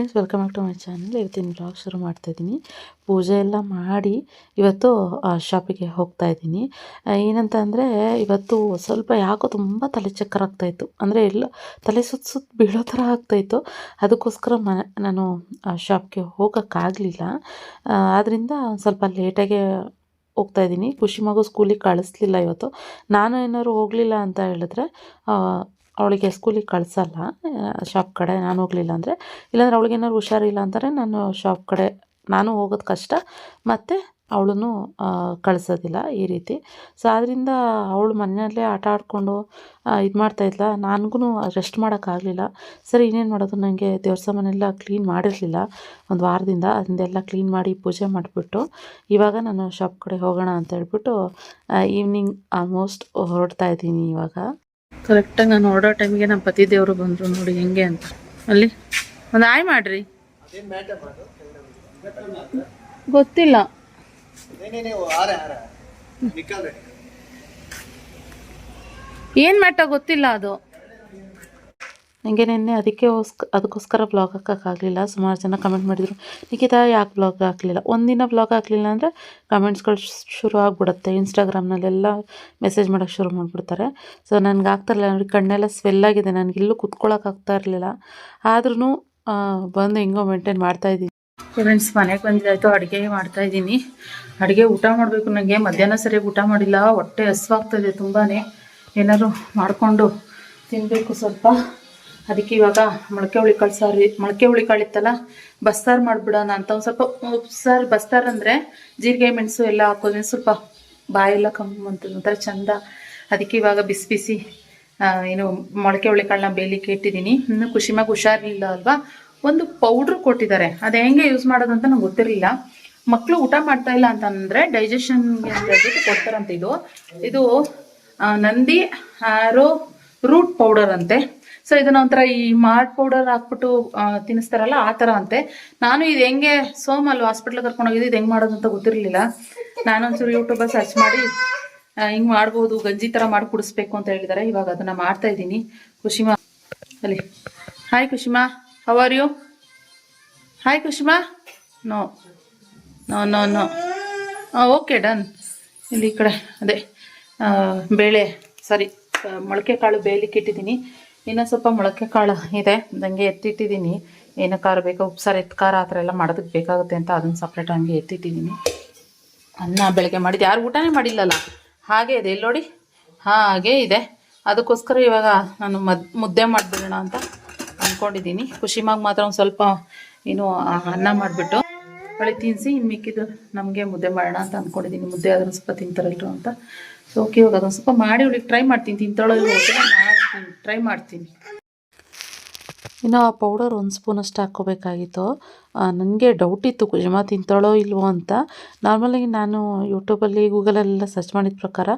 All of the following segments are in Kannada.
friends welcome back to my channel ಇವತ್ತಿನ ಬ್ಲಾಗ್ ಶುರು ಮಾಡ್ತಾ ಇದ್ದೀನಿ. ಪೂಜೆ ಎಲ್ಲ ಮಾಡಿ ಇವತ್ತು ಶಾಪಿಗೆ ಹೋಗ್ತಾ ಇದ್ದೀನಿ. ಏನಂತ ಅಂದರೆ, ಇವತ್ತು ಸ್ವಲ್ಪ ಯಾಕೋ ತುಂಬ ತಲೆ ಚಕ್ಕರ್ ಆಗ್ತಾಯಿತ್ತು ಅಂದರೆ ಎಲ್ಲ ತಲೆ ಸುತ್ತ ಸುತ್ತ ಬೀಳೋ ಥರ ಆಗ್ತಾಯಿತ್ತು ಅದಕ್ಕೋಸ್ಕರ ಮ, ನಾನು ಶಾಪ್ಗೆ ಹೋಗೋಕ್ಕಾಗಲಿಲ್ಲ ಆದ್ದರಿಂದ ಸ್ವಲ್ಪ ಲೇಟಾಗೆ ಹೋಗ್ತಾ ಇದ್ದೀನಿ. ಖುಷಿ ಮಗು ಸ್ಕೂಲಿಗೆ ಕಳಿಸ್ಲಿಲ್ಲ ಇವತ್ತು. ನಾನು ಏನಾದ್ರು ಹೋಗಲಿಲ್ಲ ಅಂತ ಹೇಳಿದ್ರೆ ಅವಳಿಗೆ ಸ್ಕೂಲಿಗೆ ಕಳಿಸಲ್ಲ. ಶಾಪ್ ಕಡೆ ನಾನು ಹೋಗಲಿಲ್ಲ ಅಂದರೆ. ಇಲ್ಲಾಂದ್ರೆ ಅವಳಿಗೆ ಏನಾದ್ರು ಹುಷಾರಿಲ್ಲ ಅಂತಾರೆ, ನಾನು ಶಾಪ್ ಕಡೆ, ನಾನು ಹೋಗೋದು ಕಷ್ಟ. ಮತ್ತು ಅವಳನ್ನು ಕಳಿಸೋದಿಲ್ಲ ಈ ರೀತಿ. ಸೊ ಆದ್ದರಿಂದ ಅವಳು ಮನೆಯಲ್ಲೇ ಆಟ ಆಡಿಕೊಂಡು ಇದು ಮಾಡ್ತಾಯಿದ್ಲ ನನಗೂ ರೆಸ್ಟ್ ಮಾಡೋಕ್ಕಾಗಲಿಲ್ಲ ಸರಿ, ಇನ್ನೇನು ಮಾಡೋದು? ನನಗೆ ದೇವ್ರ ಸಾಮಾನೆಲ್ಲ ಕ್ಲೀನ್ ಮಾಡಿರಲಿಲ್ಲ. ಒಂದು ವಾರದಿಂದ ಅದನ್ನೆಲ್ಲ ಕ್ಲೀನ್ ಮಾಡಿ ಪೂಜೆ ಮಾಡಿಬಿಟ್ಟು, ಇವಾಗ ನಾನು ಶಾಪ್ ಕಡೆ ಹೋಗೋಣ ಅಂತ ಹೇಳ್ಬಿಟ್ಟು ಈವ್ನಿಂಗ್ ಆಲ್ಮೋಸ್ಟ್ ಹೊರಡ್ತಾ ಇದ್ದೀನಿ ಇವಾಗ. ಕರೆಕ್ಟಾಗಿ ನಾನು ಹೊರಡೋ ಟೈಮಿಗೆ ನಮ್ಮ ಪತಿ ದೇವರು ಬಂದರು ನೋಡಿ ಹೆಂಗೆ ಅಂತ. ಅಲ್ಲಿ? ಒಂದು ಆಯ್ ಮಾಡ್ರಿ. ಗೊತ್ತಿಲ್ಲ. ಏನು ಮ್ಯಾಟ ಗೊತ್ತಿಲ್ಲ ಅದು. ನನಗೆ ನಿನ್ನೆ ಅದಕ್ಕೆ ಅದಕ್ಕೋಸ್ಕರ ಬ್ಲಾಗ್ ಹಾಕೋಕ್ಕಾಗಲಿಲ್ಲ ಸುಮಾರು ಜನ ಕಮೆಂಟ್ ಮಾಡಿದರು, ನಿಖಿತಾ, ಯಾಕೆ ಬ್ಲಾಗ್ ಹಾಕಲಿಲ್ಲ? ಒಂದಿನ ಬ್ಲಾಗ್ ಹಾಕಲಿಲ್ಲ ಅಂದರೆ ಕಮೆಂಟ್ಸ್ಗಳು ಶುರು ಆಗಿಬಿಡುತ್ತೆ. ಇನ್ಸ್ಟಾಗ್ರಾಮ್ನಲ್ಲೆಲ್ಲ ಮೆಸೇಜ್ ಮಾಡೋಕ್ಕೆ ಶುರು ಮಾಡಿಬಿಡ್ತಾರೆ. ಸೊ ನನಗೆ ಆಗ್ತಾಯಿರಲಿಲ್ಲ ನೋಡಿ ಕಣ್ಣೆಲ್ಲ ಸ್ವೆಲ್ ಆಗಿದೆ. ನನಗೆ ಇಲ್ಲೂ ಕುತ್ಕೊಳ್ಳೋಕೆ ಆಗ್ತಾ ಇರಲಿಲ್ಲ. ಆದ್ರೂ ಬಂದು ಹೆಂಗೋ ಮೇಂಟೈನ್ ಮಾಡ್ತಾಯಿದ್ದೀನಿ ಫ್ರೆಂಡ್ಸ್ ಮನೆಗೆ ಬಂದಿದ್ದಾಯಿತು. ಅಡುಗೆ ಮಾಡ್ತಾ ಇದ್ದೀನಿ. ಅಡುಗೆ ಊಟ ಮಾಡಬೇಕು ನನಗೆ ಮಧ್ಯಾಹ್ನ ಸರಿಯಾಗಿ ಊಟ ಮಾಡಿಲ್ಲ. ಹೊಟ್ಟೆ ಹಸ್ವಾಗ್ತದೆ ತುಂಬಾ ಏನಾದ್ರು ಮಾಡಿಕೊಂಡು ತಿನ್ನಬೇಕು ಸ್ವಲ್ಪ. ಅದಕ್ಕೆ ಇವಾಗ ಮೊಳಕೆ ಹುಳಿ ಸಾರಿ ಮೊಳಕೆ ಹುಳಿ ಕಾಳು ಇತ್ತಲ್ಲ, ಬಸ್ಸಾರು ಮಾಡಿಬಿಡೋಣ ಅಂತ ಒಂದು ಸ್ವಲ್ಪ ಉಪ್ಸಾರು, ಬಸ್ಸಾರು ಅಂದರೆ ಜೀರಿಗೆ, ಮೆಣಸು ಎಲ್ಲ ಹಾಕೋದ್ರೆ ಸ್ವಲ್ಪ ಬಾಯೆಲ್ಲ ಕಮ್ಮಿ ಅಂತ ಒಂಥರ ಚಂದ. ಅದಕ್ಕೆ ಇವಾಗ ಬಿಸಿ ಬಿಸಿ ಏನು ಮೊಳಕೆ ಹುಳಿ ಕಾಳನ್ನ ಬೇಯಲಿಕ್ಕೆ ಇಟ್ಟಿದ್ದೀನಿ. ಇನ್ನು ಖುಷಿಮಾಗ ಹುಷಾರಿಲ್ಲ ಅಲ್ವಾ? ಒಂದು ಪೌಡ್ರ್ ಕೊಟ್ಟಿದ್ದಾರೆ. ಅದು ಹೆಂಗೆ ಯೂಸ್ ಮಾಡೋದು ಅಂತ ನಂಗೆ ಗೊತ್ತಿರಲಿಲ್ಲ. ಮಕ್ಕಳು ಊಟ ಮಾಡ್ತಾ ಇಲ್ಲ ಅಂತ ಅಂದರೆ ಡೈಜೆಷನ್ಗೆ ಹೇಳ್ಬಿಟ್ಟು ಕೊಡ್ತಾರಂತೆ ಇದು. ಇದು ನಂದಿ ಆರೋ ರೂಟ್ ಪೌಡರ್ ಅಂತೆ. ಸೊ ಇದನ್ನ ಒಂಥರ ಈ ಮಾರ್ಟ್ ಪೌಡರ್ ಹಾಕ್ಬಿಟ್ಟು ತಿನ್ನಿಸ್ತಾರಲ್ಲ, ಆ ಥರ ಅಂತೆ. ನಾನು ಇದು ಹೆಂಗೆ ಸೋಮ್ ಅಲ್ಲಿ ಹಾಸ್ಪಿಟ್ಲಿಗೆ ಕರ್ಕೊಂಡೋಗಿದ್ದು ಇದು ಹೆಂಗೆ ಮಾಡೋದು ಅಂತ ಗೊತ್ತಿರಲಿಲ್ಲ. ನಾನೊಂಚೂರು ಯೂಟ್ಯೂಬಲ್ಲಿ ಸರ್ಚ್ ಮಾಡಿ ಹಿಂಗೆ ಮಾಡ್ಬೋದು, ಗಂಜಿ ಥರ ಮಾಡಿ ಕುಡಿಸ್ಬೇಕು ಅಂತ ಹೇಳಿದಾರೆ. ಇವಾಗ ಅದನ್ನ ಮಾಡ್ತಾ ಇದ್ದೀನಿ. ಕುಶಿಮಾ, ಅಲ್ಲಿ. ಹಾಯ್ ಕುಶಿಮಾ. How are you hi ಕುಶಿಮಾ. No no no no okay done ಇಲ್ಲಿ ಈ ಕಡೆ, ಅದೇ ಬೇಳೆ ಸಾರಿ ಮೊಳಕೆ ಕಾಳು ಬೇಯಲಿಕ್ಕೆ ಇಟ್ಟಿದ್ದೀನಿ. ಇನ್ನೂ ಸ್ವಲ್ಪ ಮೊಳಕೆ ಕಾಳು ಇದೆ. ನನಗೆ ಎತ್ತಿಟ್ಟಿದ್ದೀನಿ. ಏನೋ ಖಾರ ಬೇಕೋ? ಉಪ್ಸಾರು ಎತ್ತು ಖಾರ ಆ ಥರ ಎಲ್ಲ ಮಾಡೋದಕ್ಕೆ ಬೇಕಾಗುತ್ತೆ ಅಂತ ಅದನ್ನು ಸಪ್ರೇಟ್ ಹಂಗೆ ಎತ್ತಿಟ್ಟಿದ್ದೀನಿ. ಅನ್ನ ಬೆಳಗ್ಗೆ ಮಾಡಿದ್ದು. ಯಾರು ಊಟನೇ ಮಾಡಿಲ್ಲಲ್ಲ? ಹಾಗೆ ಇದೆ. ಇಲ್ಲಿ ನೋಡಿ. ಹಾಗೆ ಇದೆ. ಅದಕ್ಕೋಸ್ಕರ ಇವಾಗ ನಾನು ಮದ್, ಮುದ್ದೆ ಮಾಡಿಬಿಡೋಣ ಅಂತ ಅಂದ್ಕೊಂಡಿದ್ದೀನಿ ಖುಷಿಮಾಗಿ ಮಾತ್ರ ಒಂದು ಸ್ವಲ್ಪ ಏನು ಅನ್ನ ಮಾಡಿಬಿಟ್ಟು. ಹೊಳೆ ತಿನ್ನಿಸಿ ಇನ್ನು ಮಿಕ್ಕಿದ್ದು ನಮಗೆ ಮುದ್ದೆ ಮಾಡೋಣ ಅಂತ ಅಂದ್ಕೊಂಡಿದ್ದೀನಿ ಮುದ್ದೆ ಆದ್ರೂ ಸ್ವಲ್ಪ ತಿಂತಾರಲ್ರು ಅಂತ. ಸೊ ಓಕೆ ಇವಾಗ ಅದೊಂದು ಸ್ವಲ್ಪ ಮಾಡಿ ಅವಳಿಗೆ ಟ್ರೈ ಮಾಡ್ತೀನಿ. ತಿಂತಾಳೋ ಗೊತ್ತಿಲ್ಲ ಟ್ರೈ ಮಾಡ್ತೀನಿ. ಇನ್ನು ಆ ಪೌಡರ್ ಒಂದು ಸ್ಪೂನಷ್ಟು ಹಾಕ್ಕೋಬೇಕಾಗಿತ್ತು. ನನಗೆ ಡೌಟ್ ಇತ್ತು ಕುಜಮಾ ತಿಂತಾಳೋ ಇಲ್ವೋ ಅಂತ. ನಾರ್ಮಲಾಗಿ ನಾನು ಯೂಟ್ಯೂಬಲ್ಲಿ ಗೂಗಲಲ್ಲೆಲ್ಲ ಸರ್ಚ್ ಮಾಡಿದ ಪ್ರಕಾರ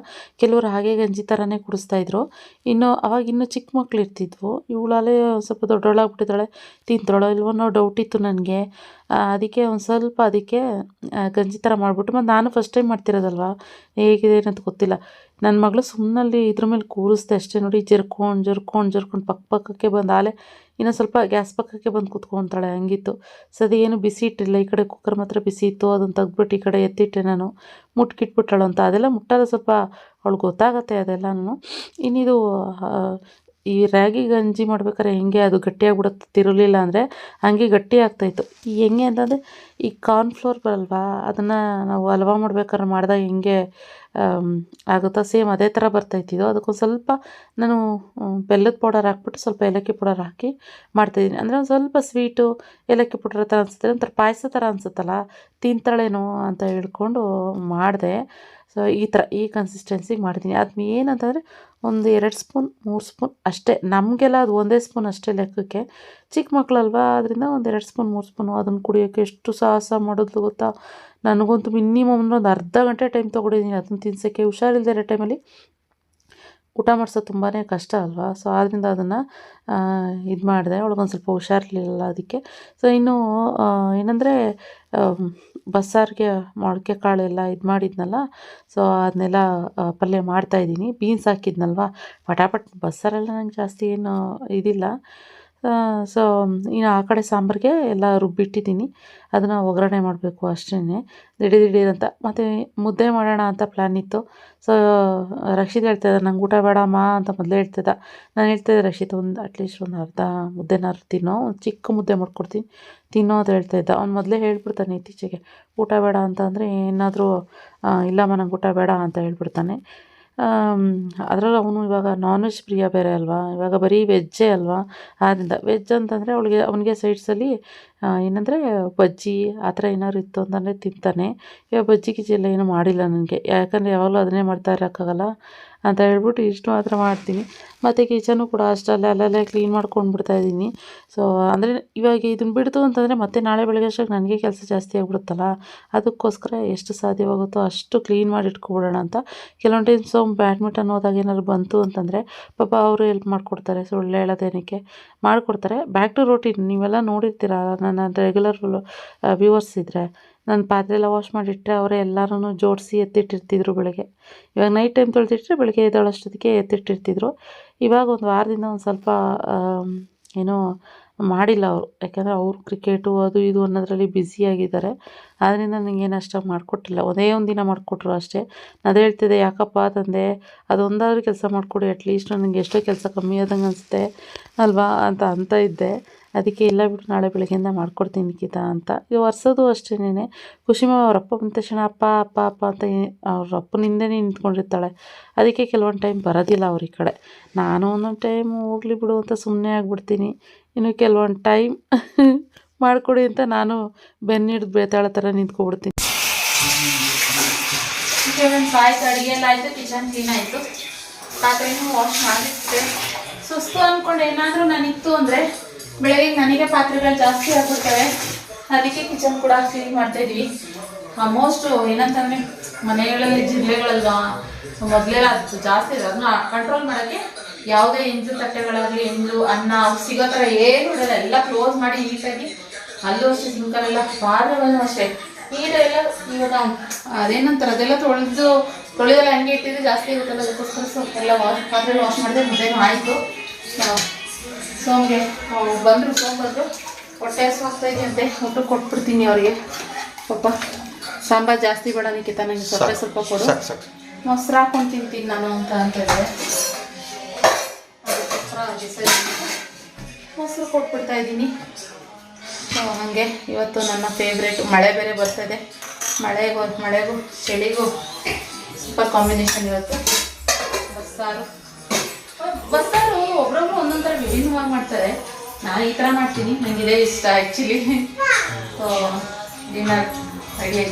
ಕೆಲವರು ಹಾಗೆ ಗಂಜಿ ಥರನೇ ಕುಡಿಸ್ತಾಯಿದ್ರು ಇನ್ನು ಅವಾಗ ಇನ್ನೂ ಚಿಕ್ಕ ಮಕ್ಳು ಇರ್ತಿದ್ವು. ಇವಳಲ್ಲೇ ಸ್ವಲ್ಪ ದೊಡ್ಡವಳಾಗ್ಬಿಟ್ಟಿದ್ದಾಳೆ ತಿಂತಾಳೋ ಇಲ್ವೋ? ಅನ್ನೋ ಡೌಟ್ ಇತ್ತು ನನಗೆ. ಅದಕ್ಕೆ ಒಂದು ಸ್ವಲ್ಪ ಅದಕ್ಕೆ ಗಂಜಿ ಥರ ಮಾಡಿಬಿಟ್ಟು, ಮತ್ತು ನಾನು ಫಸ್ಟ್ ಟೈಮ್ ಮಾಡ್ತಿರೋದಲ್ವ? ಹೇಗಿದೆ ಅಂತ ಗೊತ್ತಿಲ್ಲ. ನನ್ನ ಮಗಳು ಸುಮ್ಮನಲ್ಲಿ ಇದ್ರ ಮೇಲೆ ಕೂರಿಸ್ದೆ ಅಷ್ಟೇ ನೋಡಿ, ಜರ್ಕೊಂಡು ಜರ್ಕೊಂಡು ಜರ್ಕೊಂಡು ಪಕ್ಕ ಪಕ್ಕಕ್ಕೆ ಬಂದು ಆಲೆ ಇನ್ನೂ ಸ್ವಲ್ಪ ಗ್ಯಾಸ್ ಪಕ್ಕಕ್ಕೆ ಬಂದು ಕೂತ್ಕೊತಾಳೆ, ಹಂಗಿತ್ತು. ಸೊ ಅದೇನು ಬಿಸಿ ಇಟ್ಟಿಲ್ಲ, ಈ ಕಡೆ ಕುಕ್ಕರ್ ಮಾತ್ರ ಬಿಸಿ ಇತ್ತು, ಅದನ್ನು ತೆಗ್ದ್ಬಿಟ್ಟು ಈ ಕಡೆ ಎತ್ತಿಟ್ಟೆ ನಾನು, ಮುಟ್ಕಿಟ್ಬಿಟ್ಟಳು ಅಂತ. ಅದೆಲ್ಲ ಮುಟ್ಟಾದ ಸ್ವಲ್ಪ ಅವಳು ಗೊತ್ತಾಗತ್ತೆ ಅದೆಲ್ಲನೂ ಇನ್ನಿದು ಈ ರಾಗಿ ಗಂಜಿ ಮಾಡ್ಬೇಕಾದ್ರೆ ಹೆಂಗೆ ಅದು ಗಟ್ಟಿಯಾಗ್ಬಿಡುತ್ತೆ ತಿರುಲಿಲ್ಲ ಅಂದರೆ ಹಂಗೆ ಗಟ್ಟಿ ಆಗ್ತಾಯಿತ್ತು. ಈ ಹೆಂಗೆ ಅಂತಂದರೆ ಈ ಕಾರ್ನ್ಫ್ಲೋರ್ ಬರಲ್ವಾ, ಅದನ್ನು ನಾವು ಹಲ್ವಾ ಮಾಡ್ಬೇಕಾದ್ರೆ ಮಾಡಿದಾಗ ಹೆಂಗೆ ಆಗುತ್ತಾ? ಸೇಮ್ ಅದೇ ಥರ ಬರ್ತಾಯಿತ್ತಿದ್ದು ಅದಕ್ಕೊಂದು ಸ್ವಲ್ಪ ನಾನು ಬೆಲ್ಲದ ಪೌಡರ್ ಹಾಕ್ಬಿಟ್ಟು ಸ್ವಲ್ಪ ಏಲಕ್ಕಿ ಪೌಡರ್ ಹಾಕಿ ಮಾಡ್ತಾಯಿದ್ದೀನಿ. ಅಂದರೆ ಒಂದು ಸ್ವಲ್ಪ ಸ್ವೀಟು ಏಲಕ್ಕಿ ಪೌಡರ್ ಥರ ಅನಿಸುತ್ತೆ. ಒಂಥರ ಪಾಯಸ ಥರ ಅನಿಸುತ್ತಲ್ಲ, ತಿಂತಾಳೇನೋ ಅಂತ ಹೇಳ್ಕೊಂಡು ಮಾಡಿದೆ. ಸೊ ಈ ಥರ, ಈ ಕನ್ಸಿಸ್ಟೆನ್ಸಿಗೆ ಮಾಡಿದ್ದೀನಿ. ಅದು ಏನಂತಂದರೆ ಒಂದು ಎರಡು ಸ್ಪೂನ್, ಮೂರು ಸ್ಪೂನ್ ಅಷ್ಟೇ. ನಮಗೆಲ್ಲ ಅದು ಒಂದೇ ಸ್ಪೂನ್ ಅಷ್ಟೇ ಲೆಕ್ಕಕ್ಕೆ. ಚಿಕ್ಕ ಮಕ್ಕಳಲ್ವಾ ಅದರಿಂದ ಒಂದು ಎರಡು ಸ್ಪೂನ್, ಮೂರು ಸ್ಪೂನು ಅದನ್ನು ಕುಡಿಯೋಕ್ಕೆ ಎಷ್ಟು ಸಾಹಸ ಮಾಡೋದು ಗೊತ್ತಾ? ನನಗಂತೂ ಮಿನಿಮಮ್ ಒಂದು ಅರ್ಧ ಗಂಟೆ ಟೈಮ್ ತೊಗೊಂಡಿದ್ದೀನಿ ಅದನ್ನು ತಿನ್ಸೋಕ್ಕೆ. ಹುಷಾರಿಲ್ಲದೆ ಇರೋ ಟೈಮಲ್ಲಿ ಊಟ ಮಾಡಿಸೋದು ತುಂಬಾ ಕಷ್ಟ ಅಲ್ವಾ? ಸೊ ಆದ್ದರಿಂದ ಅದನ್ನು ಇದು ಮಾಡಿದೆ. ಅವಳಿಗೊಂದು ಸ್ವಲ್ಪ ಹುಷಾರಿರಲಿಲ್ಲ ಅದಕ್ಕೆ. ಸೊ ಇನ್ನು ಏನಂದರೆ ಬಸ್ಸಾರಿಗೆ ಮೊಳಕೆ ಕಾಳೆಲ್ಲ ಇದು ಮಾಡಿದ್ನಲ್ಲ ಸೊ ಅದನ್ನೆಲ್ಲ ಪಲ್ಯ ಮಾಡ್ತಾಯಿದ್ದೀನಿ ಬೀನ್ಸ್ ಹಾಕಿದ್ನಲ್ವ? ಪಟಾಪಟ್ ಬಸ್ಸಾರೆಲ್ಲ ನಂಗೆ ಜಾಸ್ತಿ ಏನು ಇದಿಲ್ಲ. ಸೊ ಇನ್ನು ಆ ಕಡೆ ಸಾಂಬಾರಿಗೆ ಎಲ್ಲ ರುಬ್ಬಿಟ್ಟಿದ್ದೀನಿ. ಅದನ್ನು ಒಗ್ಗರಣೆ ಮಾಡಬೇಕು ಅಷ್ಟೇ ದಿಢೀರ್ ದಿಢೀರ್ ಅಂತ. ಮತ್ತು ಮುದ್ದೆ ಮಾಡೋಣ ಅಂತ ಪ್ಲ್ಯಾನ್ ಇತ್ತು. ಸೊ ರಕ್ಷಿತ್ ಹೇಳ್ತಾಯಿದ್ದ ನಂಗೆ ಊಟ ಬೇಡಮ್ಮ ಅಂತ ಮೊದಲೇ ಹೇಳ್ತಿದ್ದ ನಾನು ಹೇಳ್ತಿದ್ದೆ ರಕ್ಷಿತ್ ಒಂದು ಅಟ್ಲೀಸ್ಟ್ ಒಂದು ಅರ್ಧ ಮುದ್ದೆನಾದ್ರು ತಿನ್ನೋ, ಒಂದು ಚಿಕ್ಕ ಮುದ್ದೆ ಮಾಡ್ಕೊಡ್ತೀನಿ. ತಿನ್ನೋ ಅಂತ ಹೇಳ್ತಾಯಿದ್ದ ಅವ್ನು ಮೊದಲೇ ಹೇಳ್ಬಿಡ್ತಾನೆ ಇತ್ತೀಚೆಗೆ, ಊಟ ಬೇಡ ಅಂತ ಅಂದರೆ ಏನಾದರೂ ಇಲ್ಲಮ್ಮ ನಂಗೆ ಊಟ ಬೇಡ ಅಂತ ಹೇಳ್ಬಿಡ್ತಾನೆ. ಅದರಲ್ಲೂ ಅವನು ಇವಾಗ ನಾನ್ ವೆಜ್ ಪ್ರಿಯ ಬೇರೆ ಅಲ್ವಾ? ಇವಾಗ ಬರೀ ವೆಜ್ಜೇ ಅಲ್ವಾ? ಆದ್ದರಿಂದ ವೆಜ್ ಅಂತಂದರೆ ಅವಳಿಗೆ, ಅವನಿಗೆ ಸೈಡ್ಸಲ್ಲಿ ಏನಂದರೆ ಬಜ್ಜಿ ಆ ಥರ ಏನಾದ್ರು ಇತ್ತು ಅಂತಂದರೆ ತಿಂತಾನೆ. ಇವಾಗ ಬಜ್ಜಿ ಗಿಜ್ಜಿ ಎಲ್ಲ ಏನೂ ಮಾಡಿಲ್ಲ ನನಗೆ. ಯಾಕಂದರೆ ಯಾವಾಗಲೂ ಅದನ್ನೇ ಮಾಡ್ತಾ ಇರೋಕ್ಕಾಗಲ್ಲ. ಅಂತ ಹೇಳ್ಬಿಟ್ಟು ಇಷ್ಟು ಮಾತ್ರ ಮಾಡ್ತೀನಿ. ಮತ್ತು ಕಿಚನು ಕೂಡ ಅಷ್ಟಲ್ಲೇ ಅಲ್ಲಲ್ಲೇ ಕ್ಲೀನ್ ಮಾಡ್ಕೊಂಡು ಬಿಡ್ತಾ ಇದ್ದೀನಿ. ಸೊ ಅಂದರೆ ಇವಾಗ ಇದನ್ನು ಬಿಡ್ತು ಅಂತಂದರೆ ಮತ್ತೆ ನಾಳೆ ಬೆಳಗ್ಗೆ ಅಷ್ಟೊತ್ತಿಗೆ ನನಗೆ ಕೆಲಸ ಜಾಸ್ತಿ ಆಗಿಬಿಡುತ್ತಲ್ಲ, ಅದಕ್ಕೋಸ್ಕರ ಎಷ್ಟು ಸಾಧ್ಯವಾಗುತ್ತೋ ಅಷ್ಟು ಕ್ಲೀನ್ ಮಾಡಿ ಇಟ್ಕೊಬಿಡೋಣ ಅಂತ. ಕೆಲವೊಂದು ಟೈಮ್ ಸೊ ಬ್ಯಾಡ್ಮಿಂಟನ್ ಹೋದಾಗ ಏನಾದ್ರು ಬಂತು ಅಂತಂದರೆ ಪಾಪ ಅವರು ಹೆಲ್ಪ್ ಮಾಡಿಕೊಡ್ತಾರೆ ಸುಳ್ಳು ಹೇಳೋದೇನಕ್ಕೆ ಮಾಡಿಕೊಡ್ತಾರೆ. ಬ್ಯಾಕ್ ಟು ರೋಟೀನ್ ನೀವೆಲ್ಲ ನೋಡಿರ್ತೀರ ನನ್ನ ರೆಗ್ಯುಲರ್ ವ್ಯೂವರ್ಸ್ ಇದ್ದರೆ ನಾನು ಪಾತ್ರೆ ಎಲ್ಲ ವಾಶ್ ಮಾಡಿಟ್ಟರೆ ಅವರೇ ಎಲ್ಲರೂ ಜೋಡಿಸಿ ಎತ್ತಿಟ್ಟಿರ್ತಿದ್ರು ಬೆಳಗ್ಗೆ. ಇವಾಗ ನೈಟ್ ಟೈಮ್ ತೊಳೆದಿಟ್ಟರೆ ಬೆಳಗ್ಗೆ ಎದ್ದೇಳೋಷ್ಟೊತ್ತಿಗೆ ಎತ್ತಿಟ್ಟಿರ್ತಿದ್ರು. ಇವಾಗ ಒಂದು ವಾರದಿಂದ ಒಂದು ಸ್ವಲ್ಪ ಏನೋ ಮಾಡಿಲ್ಲ ಅವರು. ಯಾಕೆಂದರೆ ಅವರು ಕ್ರಿಕೆಟು ಅದು ಇದು ಅನ್ನೋದ್ರಲ್ಲಿ ಬ್ಯುಸಿಯಾಗಿದ್ದಾರೆ ಆದ್ದರಿಂದ ನನಗೇನು ಅಷ್ಟಾಗಿ ಮಾಡಿಕೊಟ್ಟಿಲ್ಲ. ಒಂದೇ ಒಂದು ದಿನ ಮಾಡಿಕೊಟ್ರು ಅಷ್ಟೇ. ನಾನು ಹೇಳ್ತಿದ್ದೆ, ಯಾಕಪ್ಪ ತಂದೆ, ಅದೊಂದಾದ್ರೂ ಕೆಲಸ ಮಾಡಿಕೊಡಿ ಅಟ್ಲೀಸ್ಟ್ ನನಗೆ ಎಷ್ಟೋ ಕೆಲಸ ಕಮ್ಮಿ ಆದಂಗೆ ಅನಿಸುತ್ತೆ ಅಲ್ವಾ? ಅಂತ ಅಂತ ಇದ್ದೆ. ಅದಕ್ಕೆ ಇಲ್ಲ ಬಿಟ್ಟು ನಾಳೆ ಬೆಳಗ್ಗೆಯಿಂದ ಮಾಡ್ಕೊಡ್ತೀನಿ, ನಿಖಿತಾ ಅಂತ. ಇದು ಒರ್ಸೋದು ಅಷ್ಟೇನೆ ಖುಷಿಮ ಅವ್ರ ಅಪ್ಪ ಬಂದ ತಕ್ಷಣ, ಅಪ್ಪ ಅಪ್ಪ ಅಪ್ಪ ಅಂತ ಅವ್ರ ಅಪ್ಪನ ನಿಂತ್ಕೊಂಡಿರ್ತಾಳೆ. ಅದಕ್ಕೆ ಕೆಲವೊಂದು ಟೈಮ್ ಬರೋದಿಲ್ಲ ಅವ್ರ ಈ ಕಡೆ. ನಾನು ಒಂದೊಂದು ಟೈಮ್ ಹೋಗ್ಲಿ ಬಿಡು ಅಂತ ಸುಮ್ಮನೆ ಆಗ್ಬಿಡ್ತೀನಿ. ಇನ್ನು ಕೆಲವೊಂದು ಟೈಮ್ ಮಾಡಿಕೊಡಿ ಅಂತ ನಾನು ಬೆನ್ನಿಡ್ದು ಬೇತಾಳ ಥರ ನಿಂತ್ಕೊಬಿಡ್ತೀನಿ. ಆಯ್ತು ಅಡುಗೆ ಎಲ್ಲ ಆಯಿತು ಕಿಚನ್ ಕ್ಲೀನ್ ಆಯಿತು. ಪಾತ್ರೆನೂ ವಾಶ್ ಮಾಡಿಟ್ಟೆ ಸುಸ್ತು ಅಂದ್ಕೊಂಡು ಏನಾದರೂ ನನಗಿತ್ತು ಅಂದರೆ ಬೆಳಗ್ಗೆ ನನಗೆ ಪಾತ್ರೆಗಳು ಜಾಸ್ತಿ ಆಗ್ಬಿಡ್ತವೆ. ಅದಕ್ಕೆ ಕಿಚನ್ ಕೂಡ ಕ್ಲೀನ್ ಮಾಡ್ತಾ ಇದೀವಿ ಆಲ್ಮೋಸ್ಟ್ ಏನಂತಂದರೆ ಮನೆಗಳಲ್ಲಿ ಜಿರಳೆಗಳಲ್ವಾ ಮೊದಲೆಲ್ಲ ಜಾಸ್ತಿ ಇದೆ ಅದನ್ನ ಕಂಟ್ರೋಲ್ ಮಾಡೋಕ್ಕೆ ಯಾವುದೇ ಇಂಜು ತಟ್ಟೆಗಳಾಗಲಿ ಇಂಜು ಅನ್ನ ಸಿಗೋ ಥರ ಏನು ಇಡಲ್ಲ ಎಲ್ಲ ಕ್ಲೋಸ್ ಮಾಡಿ ನೀಟಾಗಿ ಅಲ್ಲೂ ಅಷ್ಟೇ ಸಿಂಕಲ್ಲೆಲ್ಲ ಪಾತ್ರೆಗಳನ್ನು ಅಷ್ಟೇ. ನೀರೆಲ್ಲ ಇವಾಗ ಅದೇನಂತಾರೆ ಅದೆಲ್ಲ ತೊಳೆದು ತೊಳೆದೆಲ್ಲ ಹಂಗೆ ಇಟ್ಟಿದ್ದು ಜಾಸ್ತಿ ಇರುತ್ತಲ್ಲ ಅದಕ್ಕೋಸ್ಕರ ಸ್ವಲ್ಪ ಎಲ್ಲ ವಾಶ್ ಪಾತ್ರೆ ವಾಶ್ ಮಾಡಿದೆ ಮುದ್ದೆನೂ ಆಯಿತು. ಸೋಮ್ಗೆ ಬಂದರು ಸೋಮ್ ಬಂದರು. ಹೊಟ್ಟೆ ಹಸು ಇದೆ ಅಂತೆ ಊಟ ಕೊಟ್ಬಿಡ್ತೀನಿ ಅವ್ರಿಗೆ. ಪಾಪ ಸಾಂಬಾರು ಜಾಸ್ತಿ ಬೇಡ ನಿಕಿತ ನನಗೆ ಸ್ವಲ್ಪ ಸ್ವಲ್ಪ ಕೊಡು. ಮೊಸರು ಹಾಕೊಂಡು ತಿಂತೀನಿ ನಾನು ಅಂತ ಅಂತ ಇದ್ದೆ ಸರಿ. ಮೊಸರು ಕೊಟ್ಬಿಡ್ತಾ ಇದ್ದೀನಿ. ಸೊ, ಹಾಗೆ ಇವತ್ತು ನನ್ನ ಫೇವ್ರೇಟ್ ಮಳೆ ಬೇರೆ ಬರ್ತದೆ. ಮಳೆಗೂ ಮಳೆಗೂ, ಚಳಿಗೂ ಸೂಪರ್ ಕಾಂಬಿನೇಷನ್ ಇವತ್ತು. ಬಸ್ಸಾರು. ಬಸ್ಸಾರು ಒಬ್ಬರೊಬ್ಬರು ಒಂದೊಂದು ವಿಭಿನ್ನವಾಗಿ ಮಾಡ್ತಾರೆ. ನಾನು ಈ ಥರ ಮಾಡ್ತೀನಿ. ನನಗೆ ಇದೇ ಇಷ್ಟ actually so dinner ready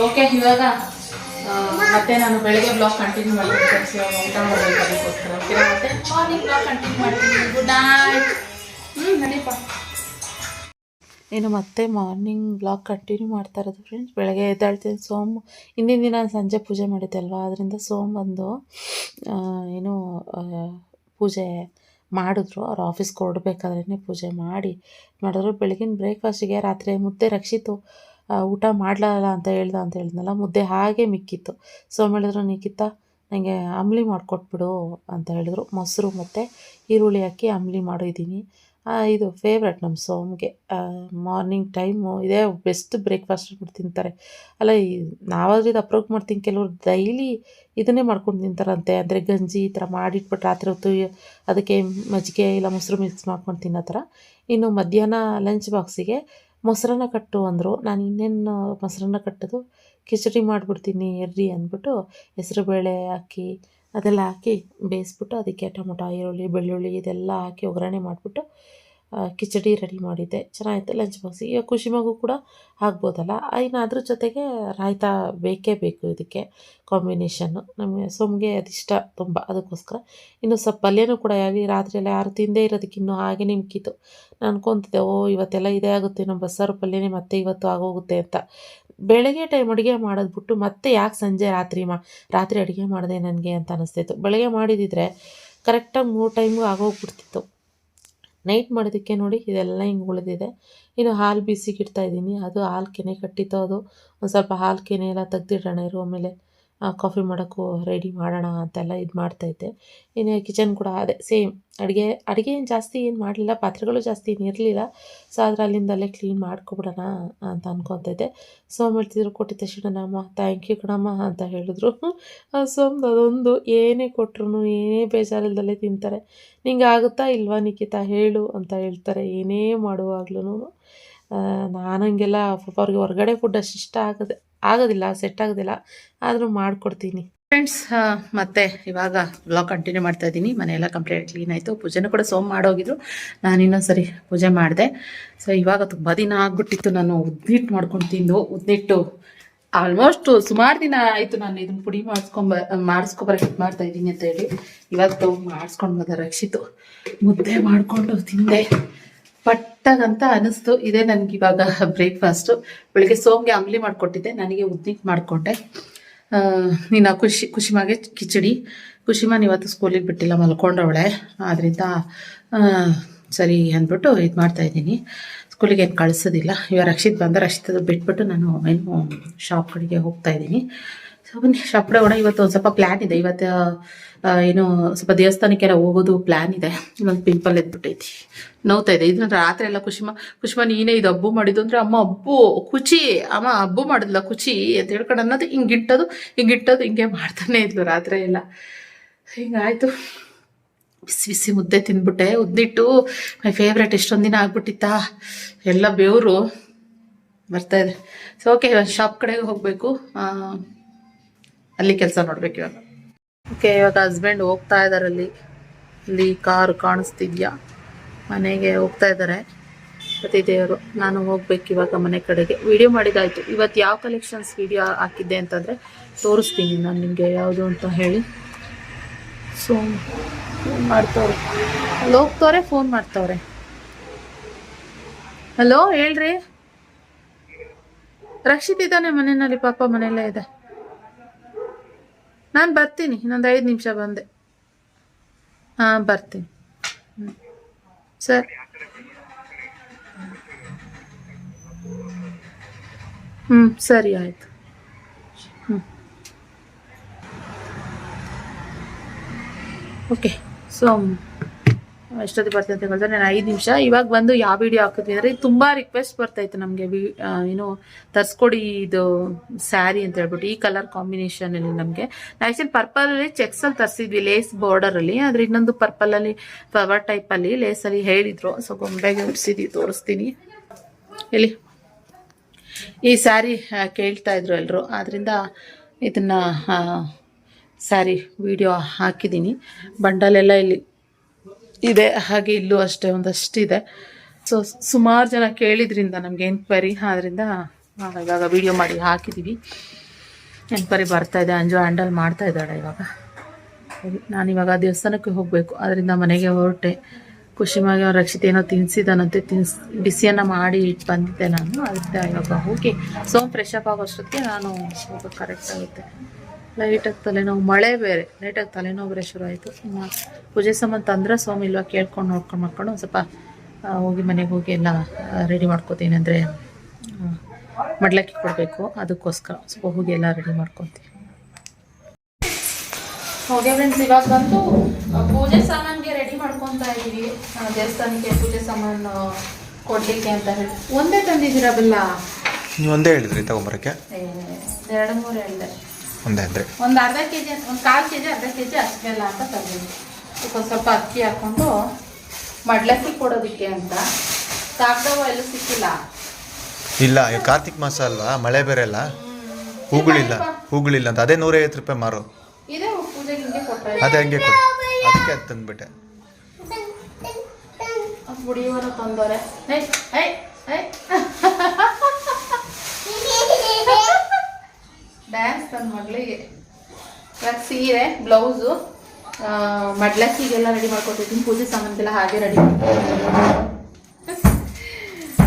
okay ಇವಾಗ ಮತ್ತೆ ನಾನು ಬೆಳಗ್ಗೆ ಬ್ಲಾಗ್ ಕಂಟಿನ್ಯೂ ಮಾಡ್ತೀನಿ. ಇವಾಗ ಊಟ ಮಾಡಬೇಕು ಅದಕ್ಕೋಸ್ಕರ. ಓಕೆ ಮತ್ತೆ? ಮಾರ್ನಿಂಗ್ ಬ್ಲಾಗ್ ಕಂಟಿನ್ಯೂ ಮಾಡ್ತೀನಿ. ಗುಡ್ ನೈಟ್ ಹ್ಞೂ ನಡೀಪ. ಇನ್ನು ಮತ್ತೆ ಮಾರ್ನಿಂಗ್ ಬ್ಲಾಗ್ ಕಂಟಿನ್ಯೂ ಮಾಡ್ತಾ ಇರೋದು ಫ್ರೆಂಡ್ಸ್ ಬೆಳಗ್ಗೆ ಎದ್ದಾಳ್ತೀನಿ. ಸೋಮು ಹಿಂದಿನ ದಿನ ಸಂಜೆ ಪೂಜೆ ಮಾಡಿದ್ದೆ ಅಲ್ವಾ? ಅದರಿಂದ ಸೋಮ್ ಬಂದು ಏನು ಪೂಜೆ ಮಾಡಿದ್ರು. ಅವ್ರ ಆಫೀಸ್ಗೆ ಹೊರಡ್ಬೇಕಾದ್ರೇ ಪೂಜೆ ಮಾಡಿ. ಮಾಡಿದ್ರು ಬೆಳಗಿನ ಬ್ರೇಕ್ಫಾಸ್ಟಿಗೆ ರಾತ್ರಿ ಮುದ್ದೆ ರಕ್ಷಿತು. ಊಟ ಮಾಡಲಲ್ಲ ಅಂತ ಹೇಳ್ದ ಅಂತ ಹೇಳಿದ್ನಲ್ಲ, ಮುದ್ದೆ ಹಾಗೆ ಮಿಕ್ಕಿತ್ತು. ಸೋಮ್ ಹೇಳಿದ್ರು ನಿಖಿತ ನನಗೆ ಅಂಬ್ಲಿ ಮಾಡಿಕೊಟ್ಬಿಡು ಅಂತ ಹೇಳಿದ್ರು. ಮೊಸರು ಮತ್ತು ಈರುಳ್ಳಿ ಹಾಕಿ ಅಂಬ್ಲಿ ಮಾಡಿದ್ದೀನಿ ಇದು ಫೇವ್ರೆಟ್ ನಮ್ಮ ಸೋಮ್ಗೆ. ಮಾರ್ನಿಂಗ್ ಟೈಮು ಇದೇ ಬೆಸ್ಟ್ ಬ್ರೇಕ್ಫಾಸ್ಟ್ ಬಿಟ್ಟು ತಿಂತಾರೆ. ಅಲ್ಲ, ಈ ನಾವಾದ್ರೂ ಇದು ಅಪ್ರೋಚ್ ಮಾಡ್ತೀನಿ ಕೆಲವರು ಡೈಲಿ ಇದನ್ನೇ ಮಾಡ್ಕೊಂಡು ತಿಂತಾರಂತೆ. ಅಂದರೆ ಗಂಜಿ ಈ ಥರ ಮಾಡಿಟ್ಬಿಟ್ಟು ರಾತ್ರಿ ಹೊತ್ತು ಅದಕ್ಕೆ ಮಜ್ಜಿಗೆ ಇಲ್ಲ ಮೊಸರು ಮಿಕ್ಸ್ ಮಾಡ್ಕೊಂಡು ತಿನ್ನೋ ಥರ. ಇನ್ನು ಮಧ್ಯಾಹ್ನ ಲಂಚ್ ಬಾಕ್ಸಿಗೆ ಮೊಸರನ್ನ ಕಟ್ಟು ಅಂದರು. ನಾನು ಇನ್ನೇನು ಮೊಸರನ್ನ ಕಟ್ಟೋದು? ಕಿಚಡಿ ಮಾಡಿಬಿಡ್ತೀನಿ, ಇರ್ರಿ ಅಂದ್ಬಿಟ್ಟು ಹೆಸ್ರುಬೇಳೆ ಹಾಕಿ, ಅದೆಲ್ಲ ಹಾಕಿ ಬೇಯಿಸ್ಬಿಟ್ಟು ಅದಕ್ಕೆ ಟೊಮೊಟೊ, ಈರುಳ್ಳಿ, ಬೆಳ್ಳುಳ್ಳಿ ಇದೆಲ್ಲ ಹಾಕಿ ಒಗ್ಗರಣೆ ಮಾಡಿಬಿಟ್ಟು ಕಿಚಡಿ ರೆಡಿ ಮಾಡಿದ್ದೆ. ಚೆನ್ನಾಗಿತ್ತು ಲಂಚ್ ಬಾಕ್ಸ್ ಈಗ ಖುಷಿ ಮಗು ಕೂಡ ಆಗ್ಬೋದಲ್ಲ? ಇನ್ನು ಅದ್ರ ಜೊತೆಗೆ ರಾಯ್ತಾ ಬೇಕೇ ಬೇಕು ಇದಕ್ಕೆ ಕಾಂಬಿನೇಷನ್ನು ನಮಗೆ ಸೊಮ್ಗೆ ಅದಿಷ್ಟ ತುಂಬ, ಅದಕ್ಕೋಸ್ಕರ. ಇನ್ನು ಸ್ವಲ್ಪ ಪಲ್ಯನೂ ಕೂಡ ಯಾಗಿ ರಾತ್ರಿಯೆಲ್ಲ ಯಾರು ತಿಂದೇ ಇರೋದಕ್ಕೆ ಇನ್ನೂ ಹಾಗೆ ನಿಮ್ಕಿತ್ತು. ನಾನು ಅನ್ಕೊತಿದ್ದೆ, ಓ, ಇವತ್ತೆಲ್ಲ ಇದೇ ಆಗುತ್ತೆ, ನಮ್ಮ ಬಸ್ಸಾರು ಪಲ್ಯನೇ ಮತ್ತೆ ಇವತ್ತು ಆಗೋಗುತ್ತೆ ಅಂತ. ಬೆಳಗ್ಗೆ ಟೈಮ್ ಅಡುಗೆ ಮಾಡೋದು ಬಿಟ್ಟು ಮತ್ತೆ ಯಾಕೆ ಸಂಜೆ ರಾತ್ರಿ ಮಾ, ರಾತ್ರಿ ಅಡುಗೆ ಮಾಡಿದೆ ನನಗೆ ಅಂತ ಅನಿಸ್ತಿತ್ತು. ಬೆಳಗ್ಗೆ ಮಾಡಿದಿದ್ರೆ ಕರೆಕ್ಟಾಗಿ ಮೂರು ಟೈಮು ಆಗೋಗ್ಬಿಡ್ತಿತ್ತು. ನೈಟ್ ಮಾಡೋದಕ್ಕೆ ನೋಡಿ ಇದೆಲ್ಲ ಹಿಂಗೆ ಉಳಿದಿದೆ. ಇನ್ನು ಹಾಲು ಬಿಸಿಗೆ ಇಡ್ತಾ ಇದ್ದೀನಿ. ಅದು ಹಾಲು ಕೆನೆ ಕಟ್ಟಿತ್ತು. ಅದು ಒಂದು ಸ್ವಲ್ಪ ಹಾಲು ಕೆನೆ ಎಲ್ಲ ತೆಗ್ದಿಡೋಣ ಇರು ಆಮೇಲೆ ಕಾಫಿ ಮಾಡೋಕ್ಕೂ ರೆಡಿ ಮಾಡೋಣ ಅಂತೆಲ್ಲ ಇದು ಮಾಡ್ತಾಯಿದ್ದೆ ಇನ್ನು ಕಿಚನ್ ಕೂಡ ಅದೇ ಸೇಮ್ ಅಡುಗೆ ಅಡುಗೆ ಏನು ಜಾಸ್ತಿ ಏನು ಮಾಡಲಿಲ್ಲ, ಪಾತ್ರೆಗಳು ಜಾಸ್ತಿ ಏನು ಇರಲಿಲ್ಲ. ಸೊ ಅದ್ರ ಅಲ್ಲಿಂದಲ್ಲೇ ಕ್ಲೀನ್ ಮಾಡ್ಕೊಬಿಡೋಣ ಅಂತ ಅಂದ್ಕೊತೈತೆ ಸೋಮ್ ಹೇಳ್ತಿದ್ರು ಕೊಟ್ಟಿದ್ದ ತಕ್ಷಣ ಅಮ್ಮ ಥ್ಯಾಂಕ್ ಯು ಕಣಮ್ಮ ಅಂತ ಹೇಳಿದ್ರು. ಸೋಮ್ದು ಅದೊಂದು, ಏನೇ ಕೊಟ್ರು ಏನೇ ಬೇಜಾರಿಲ್ದಲ್ಲೇ ತಿಂತಾರೆ. ನಿಂಗೆ ಆಗುತ್ತಾ ಇಲ್ವಾ ನಿಖಿತಾ? ಹೇಳು ಅಂತ ಹೇಳ್ತಾರೆ. ಏನೇ ಮಾಡುವಾಗ್ಲೂ ನಾನು ಹಂಗೆಲ್ಲ ಅವ್ರಿಗೆ ಹೊರಗಡೆ ಫುಡ್ ಅಷ್ಟು ಇಷ್ಟ ಆಗದೆ. ಆಗೋದಿಲ್ಲ ಸೆಟ್ ಆಗೋದಿಲ್ಲ, ಆದರೂ ಮಾಡಿಕೊಡ್ತೀನಿ. ಫ್ರೆಂಡ್ಸ್ ಮತ್ತೆ ಇವಾಗ ಬ್ಲಾಗ್ ಕಂಟಿನ್ಯೂ ಮಾಡ್ತಾ ಇದ್ದೀನಿ. ಮನೆಯೆಲ್ಲ ಕಂಪ್ಲೀಟ್ ಕ್ಲೀನ್ ಆಯಿತು. ಪೂಜೆನೂ ಕೂಡ ಸೋಮ್ ಮಾಡೋಗಿದ್ರು. ನಾನು ಇನ್ನೊಂದು ಸರಿ ಪೂಜೆ ಮಾಡಿದೆ. ಸೊ ಇವಾಗ ತುಂಬ ದಿನ ಆಗ್ಬಿಟ್ಟಿತ್ತು ನಾನು ಉದ್ನಿಟ್ಟು ಮಾಡ್ಕೊಂಡು ತಿಂದು, ಉದ್ದಿಟ್ಟು ಆಲ್ಮೋಸ್ಟ್ ಸುಮಾರು ದಿನ ಆಯಿತು ನಾನು ಇದನ್ನ ಪುಡಿ ಮಾಡಿಸ್ಕೊಂಬ ಮಾಡಿಸ್ಕೊಬರಕ್ಕೆ ಹಿಟ್ ಮಾಡ್ತಾ ಇದ್ದೀನಿ ಅಂತ ಹೇಳಿ. ಇವತ್ತು ಮಾಡಿಸ್ಕೊಂಡು ಬಂದ ರಕ್ಷಿತು. ಮುದ್ದೆ ಮಾಡಿಕೊಂಡು ತಿಂದೆ. ಪಟ್ಟಾಗಂತ ಅನಿಸ್ತು. ಇದೇ ನನಗೆ ಇವಾಗ ಬ್ರೇಕ್ಫಾಸ್ಟು ಬೆಳಿಗ್ಗೆ ಸೋಮ್ಗೆ ಅಂಬ್ಲಿ ಮಾಡಿಕೊಟ್ಟಿದ್ದೆ. ನನಗೆ ಉದ್ದಿಕ್ ಮಾಡಿಕೊಟ್ಟೆ ನೀನು ಖುಷಿ, ಖುಷಿಮಾಗೆ ಕಿಚಡಿ. ಖುಷಿಮಾನ್ ಇವತ್ತು ಸ್ಕೂಲಿಗೆ ಬಿಟ್ಟಿಲ್ಲ, ಮಲ್ಕೊಂಡವಳೆ. ಆದ್ದರಿಂದ ಸರಿ ಅಂದ್ಬಿಟ್ಟು ಇದು ಮಾಡ್ತಾ ಇದ್ದೀನಿ. ಸ್ಕೂಲಿಗೆ ಏನು ಕಳಿಸೋದಿಲ್ಲ. ಇವಾಗ ರಕ್ಷಿತ್ ಬಂದ ರಕ್ಷಿತ್ ಬಿಟ್ಬಿಟ್ಟು ನಾನು ಏನು ಶಾಪ್ ಕಡೆಗೆ ಹೋಗ್ತಾ ಇದ್ದೀನಿ. ಸೊ ಬನ್ನಿ ಶಾಪ್ ಕಡೆ ಹೋಗೋಣ ಇವತ್ತು ಒಂದು ಸ್ವಲ್ಪ ಪ್ಲ್ಯಾನ್ ಇದೆ. ಇವತ್ತು ಏನು, ಸ್ವಲ್ಪ ದೇವಸ್ಥಾನಕ್ಕೆಲ್ಲ ಹೋಗೋದು ಪ್ಲ್ಯಾನ್ ಇದೆ. ಇನ್ನೊಂದು ಪಿಂಪಲ್ ಎದ್ಬಿಟ್ಟೈತಿ. ನೋವ್ತಾ ಇದೆ. ಇದನ್ನ ರಾತ್ರಿ ಎಲ್ಲ ಖುಷಿಮ ಖುಷಿಮ ನೀನೇ ಇದು ಹಬ್ಬು ಮಾಡಿದ್ದು ಅಂದ್ರೆ ಅಮ್ಮ ಹಬ್ಬು, ಕುಚಿ, ಅಮ್ಮ ಹಬ್ಬು ಮಾಡಿದ್ಲ ಕುಚಿ ಅಂತ ಹೇಳ್ಕೊಂಡು ಅನ್ನೋದು ಹಿಂಗೆ ಇಟ್ಟದು ಹಿಂಗೆ ಇಟ್ಟದು ಹಿಂಗೆ ಮಾಡ್ತಾನೆ ಇದ್ಲು ರಾತ್ರಿ ಎಲ್ಲ. ಹಿಂಗಾಯ್ತು ಬಿಸಿ ಬಿಸಿ ಮುದ್ದೆ ತಿಂದ್ಬಿಟ್ಟೆ ಉದ್ದಿಟ್ಟು ಮೈ ಫೇವ್ರೇಟ್ ಎಷ್ಟೊಂದು ದಿನ ಆಗ್ಬಿಟ್ಟಿತ್ತಾ? ಎಲ್ಲ ಬೆವರು ಬರ್ತಾ ಇದೆ. ಸೊ ಓಕೆ ಶಾಪ್ ಕಡೆಗೆ ಹೋಗಬೇಕು. ಅಲ್ಲಿ ಕೆಲಸ ನೋಡ್ಬೇಕು ಇವಾಗ. ಓಕೆ ಇವಾಗ ಹಸ್ಬೆಂಡ್ ಹೋಗ್ತಾ ಇದ್ದಾರೆ ಅಲ್ಲಿ ಅಲ್ಲಿ ಕಾರ್ ಕಾಣಿಸ್ತಿದ್ಯಾ? ಮನೆಗೆ ಹೋಗ್ತಾ ಇದ್ದಾರೆ. ಪತಿ ದೇವರು, ನಾನು ಹೋಗ್ಬೇಕು ಇವಾಗ ಮನೆ ಕಡೆಗೆ. ವಿಡಿಯೋ ಮಾಡಿದಾಯ್ತು ಇವತ್ತು ಯಾವ ಕಲೆಕ್ಷನ್ಸ್ ವಿಡಿಯೋ ಹಾಕಿದ್ದೆ ಅಂತಂದರೆ ತೋರಿಸ್ತೀನಿ ನಾನು ನಿಮಗೆ ಯಾವುದು ಅಂತ ಹೇಳಿ. ಸೊ ಫೋನ್ ಮಾಡ್ತವ್ರೆ. ಅಲ್ಲಿ ಹೋಗ್ತವ್ರೆ ಫೋನ್ ಮಾಡ್ತವ್ರೆ. ಹಲೋ ಹೇಳ್ರಿ. ರಕ್ಷಿತ್ ಇದ್ದಾನೆ ಮನೆಯಲ್ಲಿ, ಪಾಪ ಮನೆಯಲ್ಲೇ ಇದೆ. ನಾನು ಬರ್ತೀನಿ, ಇನ್ನೊಂದು ಐದು ನಿಮಿಷ ಬಂದೆ. ಹಾಂ, ಬರ್ತೀನಿ. ಹ್ಞೂ ಸರ್. ಹ್ಞೂ ಸರಿ, ಆಯಿತು. ಹ್ಞೂ ಓಕೆ ಸೊ ಎಷ್ಟೊತ್ತಿಗೆ ಬರ್ತೀನಿ ಅಂತ ಹೇಳಿದ್ರೆ ನಾನು ಐದು ನಿಮಿಷ. ಇವಾಗ ಬಂದು ಯಾವ ವಿಡಿಯೋ ಹಾಕಿದ್ವಿ ಅಂದರೆ ತುಂಬ ರಿಕ್ವೆಸ್ಟ್ ಬರ್ತಾಯಿತ್ತು ನಮಗೆ. ವಿ ಏನು ತರಿಸ್ಕೊಡಿ ಇದು ಸ್ಯಾರಿ ಅಂತ ಹೇಳ್ಬಿಟ್ಟು. ಈ ಕಲರ್ ಕಾಂಬಿನೇಷನಲ್ಲಿ ನಮಗೆ. ಆ್ಯಕ್ಚುಲಿ ಪರ್ಪಲಲ್ಲಿ ಚೆಕ್ಸಲ್ಲಿ ತರಿಸಿದ್ವಿ ಲೇಸ್ ಬಾರ್ಡರಲ್ಲಿ ಆದರೆ ಇನ್ನೊಂದು ಪರ್ಪಲಲ್ಲಿ ಫ್ಲವರ್ ಟೈಪಲ್ಲಿ ಲೇಸಲ್ಲಿ ಹೇಳಿದರು. ಸೊ ಗೊಂಬೆಗೆ ಉಡಿಸಿದ್ವಿ, ತೋರಿಸ್ತೀನಿ. ಇಲ್ಲಿ ಈ ಸ್ಯಾರಿ ಕೇಳ್ತಾ ಇದ್ರು ಎಲ್ಲರೂ ಆದ್ದರಿಂದ ಇದನ್ನು ಸ್ಯಾರಿ ವಿಡಿಯೋ ಹಾಕಿದ್ದೀನಿ. ಬಂಡಲೆಲ್ಲ ಇಲ್ಲಿ ಇದೆ, ಹಾಗೆ ಇಲ್ಲೂ ಅಷ್ಟೇ ಒಂದಷ್ಟಿದೆ. ಸೊ ಸುಮಾರು ಜನ ಕೇಳಿದ್ರಿಂದ ನಮಗೆ ಎನ್ಕ್ವೈರಿ ಆದ್ದರಿಂದ ಇವಾಗ ವಿಡಿಯೋ ಮಾಡಿ ಹಾಕಿದ್ದೀವಿ ಎನ್ಕ್ವೈರಿ ಬರ್ತಾ ಇದೆ, ಅಂಜು ಹ್ಯಾಂಡಲ್ ಮಾಡ್ತಾ ಇದ್ದಾಳೆ ಇವಾಗ. ನಾನು ಇವಾಗ ದೇವಸ್ಥಾನಕ್ಕೆ ಹೋಗಬೇಕು. ಅದರಿಂದ ಮನೆಗೆ ಹೊರಟೆ. ಖುಷಿಮಾಗಿ ಅವ್ರ ರಕ್ಷಿತ ಏನೋ ತಿನ್ಸಿದಾನಂತೆ, ತಿನ್ಸ್, ಬಿಸಿಯನ್ನು ಮಾಡಿ ಇಟ್ಟು ಬಂದಿದ್ದೆ ನಾನು. ಅದರಿಂದ ಇವಾಗ ಹೋಗಿ, ಸೋಮ್ ಫ್ರೆಶ್ ಅಪ್ ಆಗೋ ಅಷ್ಟೊತ್ತಿಗೆ ನಾನು ಹೋಗೋದು ಕರೆಕ್ಟ್ ಆಗುತ್ತೆ. ಲೈಟಾಗಿ ತಲೆನೋವು ಮಳೆ ಬೇರೆ. ಲೈಟಾಗಿ ತಲೆನೋವು ಬೇರೆ ಶುರು ಆಯಿತು. ಪೂಜೆ ಸಂಬಂಧ ತಂದರೆ ಸ್ವಾಮಿ ಇಲ್ವಾ ಕೇಳ್ಕೊಂಡು ನೋಡ್ಕೊಂಡು ಮಾಡ್ಕೊಂಡು ಒಂದು ಸ್ವಲ್ಪ ಹೋಗಿ ಮನೆಗೆ ಹೋಗಿ ಎಲ್ಲ ರೆಡಿ ಮಾಡ್ಕೋತೀನಿ ಅಂದರೆ ಮಡ್ಲಕ್ಕಿ ಕೊಡಬೇಕು. ಅದಕ್ಕೋಸ್ಕರ ಸ್ವಲ್ಪ ಹೋಗಿ ಎಲ್ಲ ರೆಡಿ ಮಾಡ್ಕೊತೀನಿ. ಹೋಗಿ ಫ್ರೆಂಡ್ಸ್ ಇವಾಗ ಬಂದು ಪೂಜೆ ಸಾಮಾನಿಗೆ ರೆಡಿ ಮಾಡ್ಕೊತಾ ಇದ್ದೀವಿ. ದೇವಸ್ಥಾನಕ್ಕೆ ಪೂಜೆ ಸಾಮಾನು ಕೊಡ್ಲಿಕ್ಕೆ ಅಂತ ಹೇಳಿ. ಒಂದೇ ತಂದಿದ್ದೀರಾ ಬೆಲ್ಲ? ನೀವು ಒಂದೇ ಹೇಳಿದ್ರಿ ತಗೊಂಬರಕ್ಕೆ? ಎರಡು ಮೂರು ಹೇಳಿದೆ. ಒಂದೇ ಅಂದರೆ ಒಂದು ಅರ್ಧ ಕೆ ಜಿ ಒಂದು ಕಾಲು ಕೆ ಜಿ ಅರ್ಧ ಕೆ ಜಿ ಅಷ್ಟು ಬೆಲ್ಲ ಅಂತ ತಗೊಂಡು ಸ್ವಲ್ಪ ಸ್ವಲ್ಪ ಅಕ್ಕಿ ಹಾಕ್ಕೊಂಡು ಮಡ್ಲಕ್ಕಿ ಕೊಡೋದಕ್ಕೆ ಅಂತ. ಕಾಗ್ದವ ಎಲ್ಲೂ ಸಿಕ್ಕಿಲ್ಲ? ಇಲ್ಲ ಕಾರ್ತಿಕ್ ಮಾಸ ಅಲ್ವಾ? ಮಳೆ ಬೇರೆ ಅಲ್ಲ? ಹೂಗಳಿಲ್ಲ ಹೂಗಳಿಲ್ಲ ಅಂತ. ಅದೇ ನೂರೈವತ್ತು ರೂಪಾಯಿ ಮಾರು. ಇದೇ ಪೂಜೆಗೆ ಹಿಂಗೆ ಕೊಟ್ಟರೆ ಅದೇ ಹಂಗೆ ಕೊಡಿ. ಅದಕ್ಕೆ ಅದು ತಂದ್ಬಿಟ್ಟೆ. ಬುಡಿಯೋರು ತಂದವ್ರೆ. ಐ ಐ ಐ ಡ್ಯಾನ್ಸ್ ನನ್ನ ಮಗಳಿಗೆ ಇವಾಗ ಸೀರೆ ಬ್ಲೌಸು ಮಡ್ಲಕ್ಕಿಗೆಲ್ಲ ರೆಡಿ ಮಾಡ್ಕೊತಿದ್ದೀನಿ ಪೂಜೆ ಸಾಮಾನಿಗೆಲ್ಲ ಹಾಗೆ ರೆಡಿ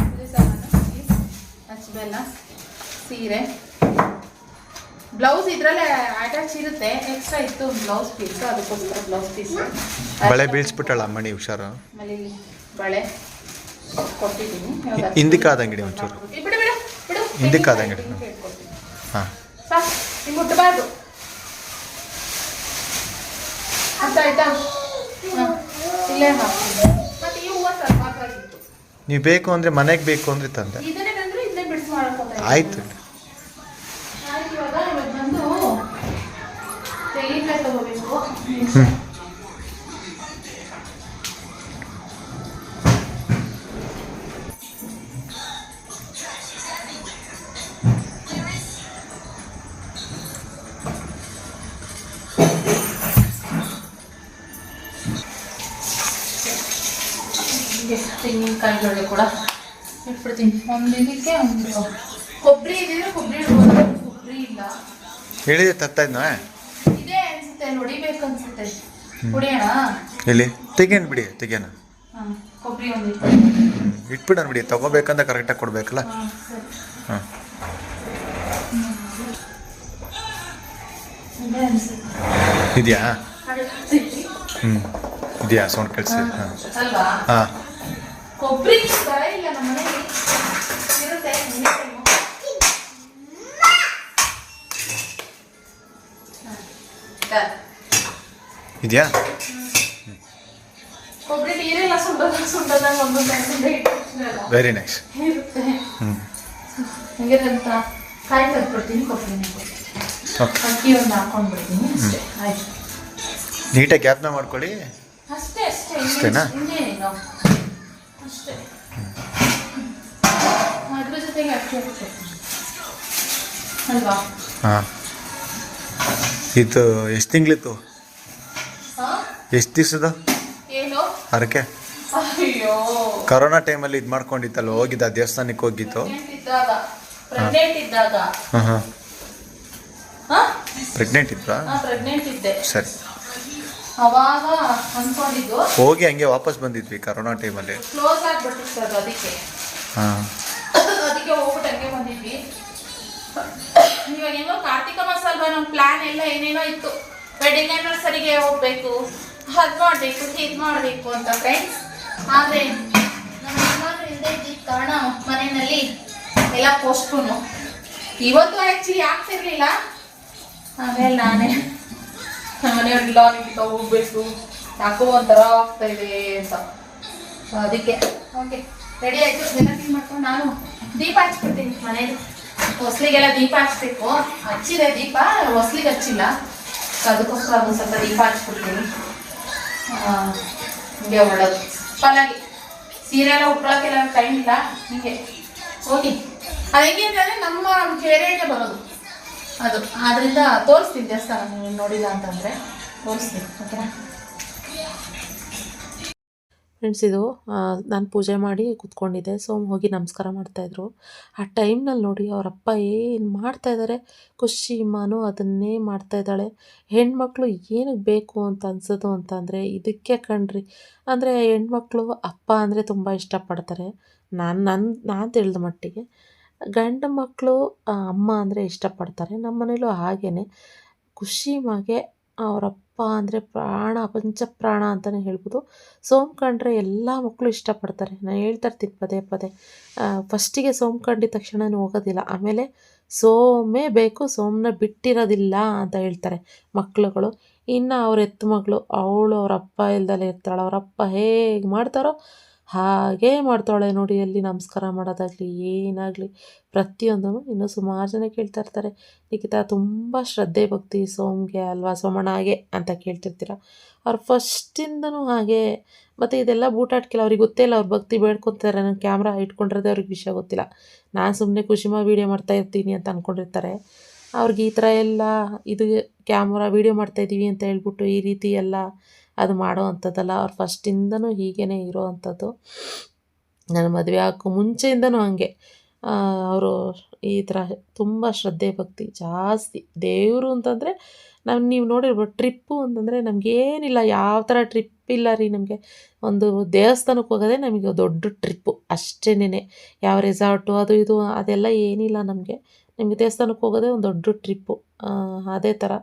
ಪೂಜೆ ಸಾಮಾನು ಸೀರೆ. ಬ್ಲೌಸ್ ಇದ್ರಲ್ಲೇ ಅಟ್ಯಾಚ್ ಇರುತ್ತೆ. ಎಕ್ಸ್ಟ್ರಾ ಇತ್ತು ಬ್ಲೌಸ್ ಪೀಸ್ ಅದಕ್ಕೋಸ್ಕರ ಬ್ಲೌಸ್ ಪೀಸ್ ಬಳೆ ಬೀಳ್ಸ್ಬಿಟ್ಟಳ ಮಣಿ ಹುಷಾರು. ಆಮೇಲೆ ಇಲ್ಲಿ ಬಳೆ ಕೊಟ್ಟಿದ್ದೀನಿ. ಹಿಂದಿಕ್ಕಾದಂಗಡಿ ಹಿಂದಕ್ಕೆ ಒಂಚೂರು. ಬಿಡು ಬಿಡು ಬಿಡು. ಹಿಂದಕ್ಕೆ ಆದಂಗೆ ಇಡಿ. ಹಿಂದಕ್ಕೆ ಇಟ್ಕೊಡ್ತೀನಿ. ಹಾಂ. ಹಿಂಗೆ ಮುಟ್ಟಬಾರ್ದು ಅರ್ಥ ಆಯ್ತಾ? ಇಲ್ಲೇ ಹಾಕ್ತೀನಿ. ಮತ್ತೆ ಈ ಹೂವು ಸ್ವಲ್ಪ ಹಾಕಾಗಿತ್ತು ನೀವು ಬೇಕು ಅಂದರೆ ಮನೆಗೆ ಬೇಕು ಅಂದರೆ ತಂದೆ. ಇದನ್ನೇ ತಂದ್ರೆ ಇದನ್ನೇ ಬಿಡಿಸಿ ಮಾಡ್ಕೊತಾ ಆಯ್ತು. ಆಯ್ತು ಇವಾಗ ಇವಾಗ ಬಂದು ತೆಂಗಿನಕಾಯಿ ತಗೋಬೇಕು. ಹ್ಞೂ ತೆಂಗಿನಕಾಯಿಗಳು ಕೂಡ ಇಟ್ಬಿಡ್ತೀನಿ ಒಂದು ಇದಕ್ಕೆ ಒಂದು ಕೊಬ್ಬರಿ ಇದೆಯೋ? ಕೊಬ್ಬರಿ ಇಡ್ಬೋದು. ಕೊಬ್ಬರಿ ಇಲ್ಲ. ಹೇಳಿದೆ ತರ್ತಾ ಇದ್ನಾ? ಇದೇ ಅನ್ಸುತ್ತೆ. ಹೊಡಿಬೇಕು ಅನ್ಸುತ್ತೆ. ಹೊಡಿಯೋಣ ಇಲ್ಲಿ ತೆಗೇನು ಬಿಡಿ ತೆಗಿಯೋಣ ಕೊಬ್ಬರಿ ಒಂದು ಇಟ್ಬಿಡೋಣ ಬಿಡಿ. ತಗೋಬೇಕಂದ್ರೆ ಕರೆಕ್ಟಾಗಿ ಕೊಡಬೇಕಲ್ಲ? ಹಾಂ ಇದೆಯಾ? ಹ್ಞೂ ಇದೆಯಾ? ಸೌಂಡ್ ಕೇಳಿಸಿ ಹಾಂ. ಹಾಂ. ಕೊಬ್ಬರಿ ಬರ ಇಲ್ಲ ನಮ್ಮ ಮನೆಯಲ್ಲಿ ಇರುತ್ತೆ ಟೈಮು. ಇದೆಯಾ? ಕೊಬ್ಬರಿ ನೀರೆಲ್ಲ ಸುಂಡೋದಾಗ ಸುಂಡೋದಾಗ ವೆರಿ ನೈಸ್ ಇರುತ್ತೆ. ಹ್ಞೂ ಹೇಗೆ ಅಂತ ಕಾಯಿ ತಂದ್ಬಿಡ್ತೀನಿ ಕೊಬ್ಬರಿ ಓಕೆ ಅಕ್ಕಿ ಒಂದು ಹಾಕೊಂಡ್ಬಿಡ್ತೀನಿ. ಅಷ್ಟೇ ಆಯ್ತು. ನೀಟಾಗಿ ಗ್ಯಾಪ್ನ ಮಾಡ್ಕೊಳ್ಳಿ. ಅಷ್ಟೇ ಅಷ್ಟೇ ಅಷ್ಟೇನಾ? ಇನ್ನೇನು ಅಷ್ಟೇ. ಅದ್ರ ಜೊತೆಗೆ ಅಕ್ಕಿ ಅಲ್ವಾ? ಹಾಂ. ಇದು ಎಷ್ಟು ತಿಂಗಳಿತ್ತು? ಎಷ್ಟು ದಿವಸದ ಏನು? ಹರಕೆ. ಅಯ್ಯೋ. ಕರೋನಾ ಟೈಮಲ್ಲಿ ಇದು ಮಾಡ್ಕೊಂಡಿತ್ತಲ್ಲ ಹೋಗಿದ್ದ ದೇವಸ್ಥಾನಕ್ಕೆ ಹೋಗಿತ್ತು ಪ್ರೆಗ್ನೆಂಟ್ ಇದ್ರಾ ಸರಿ. ಅವಾಗ ಅನ್ಕೊಂಡಿದ್ದು. ಹೋಗಿ ಹಂಗೆ ವಾಪಸ್ ಬಂದಿದ್ವಿ ಕರೋನಾ ಟೈಮಲ್ಲಿ ಕ್ಲೋಸ್ ಆಗ್ಬಿಟ್ಟಿತ್ತು ಸರ್ ಅದಕ್ಕೆ. ಹಾಂ. ಅದಕ್ಕೆ ಹೋಗ್ಬಿಟ್ಟು ಹಂಗೆ ಬಂದಿದ್ವಿ. ಇವಾಗ ಏನೋ ಕಾರ್ತಿಕ ಮಾಸ ಅಲ್ವಾ ನಮ್ಮ ಪ್ಲಾನ್ ಎಲ್ಲ ಏನೇನೋ ಇತ್ತು. ವೆಡ್ಡಿಂಗ್ ಆ್ಯನಿವರ್ಸರಿಗೆ ಹೋಗ್ಬೇಕು. ಅದ್ ಮಾಡಬೇಕು ಇದು ಮಾಡಬೇಕು ಅಂತ ಫ್ರೆಂಡ್ಸ್ ಆದರೆ ನಮ್ಮ ಯಜಮಾನ್ರು ಇಲ್ಲದೆ ಇದ್ದಿದ್ದ ಕಾರಣ ಮನೆಯಲ್ಲಿ ಎಲ್ಲ ಪೋಸ್ಟ್ಪೋನು ಇವತ್ತು ಆ್ಯಕ್ಚುಲಿ ಆಗ್ತಿರ್ಲಿಲ್ಲ. ಆಮೇಲೆ ನಾನೇ ನಮ್ಮ ಮನೆಯವ್ರಿಗೆಲ್ಲ ನಿಮ್ಗೆ ಹೋಗ್ಬೇಕು. ಯಾಕೋ ಒಂಥರ ಆಗ್ತಾ ಇದೆ ಅಂತ. ಅದಕ್ಕೆ ಓಕೆ ರೆಡಿ ಆಯ್ತು? ಎಲ್ಲ ಮಾಡ್ಕೊಂಡು ನಾನು ದೀಪ ಹಚ್ಬಿಡ್ತೀನಿ ಮನೇಲಿ ಹೊಸ್ಲಿಗೆಲ್ಲ ದೀಪ ಹಚ್ಬೇಕು. ಹಚ್ಚಿದೆ ದೀಪ, ಹೊಸ್ಲಿಗೆ ಹಚ್ಚಿಲ್ಲ. ಅದಕ್ಕೋಸ್ಕರ ಒಂದು ಸ್ವಲ್ಪ ದೀಪ ಹಚ್ಬಿಡ್ತೀನಿ. ಹಿಂಗೆ ಒಳ್ಳೋದು. ಪಲ್ಲಾಗಿ ಸೀರೆ ಎಲ್ಲ ಉಟ್ಕೊಳಕ್ಕೆಲ್ಲ ಟೈಮ್ ಇಲ್ಲ. ಹಿಂಗೆ. ಹೋಗಿ ಅದು ಹೆಂಗೆ ಅಂತಂದರೆ ನಮ್ಮ ಕೇರೆಗೆ ಬರೋದು. ಅದು, ಆದ್ರಿಂದ ತೋರಿಸ್ತೀನಿ ದೇವಸ್ಥಾನ ನೀವು ನೋಡಿಲ್ಲ ಅಂತಂದರೆ. ತೋರಿಸ್ತೀನಿ ಓಕೆನಾ ಫ್ರೆಂಡ್ಸ್ ಇದು ನಾನು ಪೂಜೆ ಮಾಡಿ ಕೂತ್ಕೊಂಡಿದ್ದೆ ಸೊ ಹೋಗಿ ನಮಸ್ಕಾರ ಮಾಡ್ತಾಯಿದ್ರು ಆ ಟೈಮ್ನಲ್ಲಿ ನೋಡಿ, ಅವರಪ್ಪ ಏನು ಮಾಡ್ತಾಯಿದ್ದಾರೆ ಖುಷಿ, ಮಾನು ಅದನ್ನೇ ಮಾಡ್ತಾ ಇದ್ದಾಳೆ. ಹೆಣ್ಮಕ್ಳು ಏನಕ್ಕೆ ಬೇಕು ಅಂತ ಅನ್ಸೋದು ಅಂತಂದರೆ, ಇದಕ್ಕೆ ಕಣ್ರಿ. ಅಂದರೆ ಹೆಣ್ಮಕ್ಳು ಅಪ್ಪ ಅಂದರೆ ತುಂಬ ಇಷ್ಟಪಡ್ತಾರೆ. ನಾನು ನನ್ನ ನಾನು ತಿಳಿದ ಮಟ್ಟಿಗೆ. ಗಂಡು ಮಕ್ಕಳು ಅಮ್ಮ ಅಂದರೆ ಇಷ್ಟಪಡ್ತಾರೆ. ನಮ್ಮ ಮನೇಲೂ ಹಾಗೇ ಖುಷಿಮಾಗೆ ಅವರಪ್ಪ ಅಂದರೆ ಪ್ರಾಣ ಪಂಚಪ್ರಾಣ ಅಂತಲೇ ಹೇಳ್ಬೋದು. ಸೋಮ್ ಕಂಡ್ರೆ ಎಲ್ಲ ಮಕ್ಕಳು ಇಷ್ಟಪಡ್ತಾರೆ. ನಾನು ಹೇಳ್ತಾ ಇರ್ತೀನಿ ಪದೇ ಪದೇ. ಫಸ್ಟಿಗೆ ಸೋಮ್ ಕಂಡಿದ ತಕ್ಷಣ ಹೋಗೋದಿಲ್ಲ. ಆಮೇಲೆ ಸೋಮೇ ಬೇಕು, ಸೋಮ್ನ ಬಿಟ್ಟಿರೋದಿಲ್ಲ ಅಂತ ಹೇಳ್ತಾರೆ ಮಕ್ಕಳುಗಳು ಇನ್ನು ಅವ್ರ ಎತ್ತು ಮಗಳು, ಅವಳು ಅವರಪ್ಪ ಇಲ್ದಲೇ ಇರ್ತಾಳೆ ಅವರಪ್ಪ ಹೇಗೆ ಮಾಡ್ತಾರೋ ಹಾಗೇ ಮಾಡ್ತಾಳೆ ನೋಡಿ, ಅಲ್ಲಿ ನಮಸ್ಕಾರ ಮಾಡೋದಾಗಲಿ, ಏನಾಗಲಿ ಪ್ರತಿಯೊಂದೂ ಇನ್ನೂ ಸುಮಾರು ಜನ ಕೇಳ್ತಾ ಇರ್ತಾರೆ. ನಿಖಿತಾ, ತುಂಬ ಶ್ರದ್ಧೆ, ಭಕ್ತಿ ಸೋಮ್ಗೆ ಅಲ್ವಾ ಸೋಮಣ್ಣಗೆ ಅಂತ ಕೇಳ್ತಿರ್ತೀರ? ಅವ್ರು ಫಸ್ಟಿಂದನೂ ಹಾಗೆ. ಮತ್ತು ಇದೆಲ್ಲ ಬೂಟಾಟ್ಕಿಲ್ಲ, ಅವ್ರಿಗೆ ಗೊತ್ತೇ ಇಲ್ಲ, ಅವ್ರು ಭಕ್ತಿ ಬೇಡ್ಕೊತಾರೆ ನಾನು ಕ್ಯಾಮ್ರಾ ಇಟ್ಕೊಂಡಿರೋದೇ ಅವ್ರಿಗೆ ವಿಷಯ ಗೊತ್ತಿಲ್ಲ. ನಾನು ಸುಮ್ಮನೆ ಖುಷಿಮ ವೀಡಿಯೋ ಮಾಡ್ತಾ ಇರ್ತೀನಿ ಅಂತ ಅಂದ್ಕೊಂಡಿರ್ತಾರೆ ಅವ್ರಿಗೆ ಈ ಥರ ಎಲ್ಲ, ಇದು ಕ್ಯಾಮ್ರಾ ವೀಡಿಯೋ ಮಾಡ್ತಾಯಿದ್ದೀವಿ ಅಂತ ಹೇಳ್ಬಿಟ್ಟು ಈ ರೀತಿ ಎಲ್ಲ ಅದು ಮಾಡೋ ಅಂಥದ್ದಲ್ಲ ಅವ್ರು ಫಸ್ಟಿಂದನೂ ಹೀಗೇ ಇರೋ ಅಂಥದ್ದು ನನ್ನ ಮದುವೆ ಹಾಕೋ ಮುಂಚೆಯಿಂದನೂ ಹಾಗೆ. ಅವರು ಈ ಥರ ತುಂಬ ಶ್ರದ್ಧೆ, ಭಕ್ತಿ ಜಾಸ್ತಿ. ದೇವರು ಅಂತಂದರೆ ನಾವು ನೀವು ನೋಡಿರ್ಬೋದು ಟ್ರಿಪ್ಪು ಅಂತಂದರೆ ನಮಗೇನಿಲ್ಲ, ಯಾವ ಥರ ಟ್ರಿಪ್ ಇಲ್ಲ ರೀ ನಮಗೆ. ಒಂದು ದೇವಸ್ಥಾನಕ್ಕೆ ಹೋಗೋದೇ ನಮಗೆ ದೊಡ್ಡ ಟ್ರಿಪ್ಪು ಅಷ್ಟೇನೆ ಯಾವ ರೆಸಾರ್ಟು, ಅದು ಇದು, ಅದೆಲ್ಲ ಏನಿಲ್ಲ ನಮಗೆ. ನಮಗೆ ದೇವಸ್ಥಾನಕ್ಕೆ ಹೋಗೋದೇ ಒಂದು ದೊಡ್ಡ ಟ್ರಿಪ್ಪು. ಅದೇ ಥರ.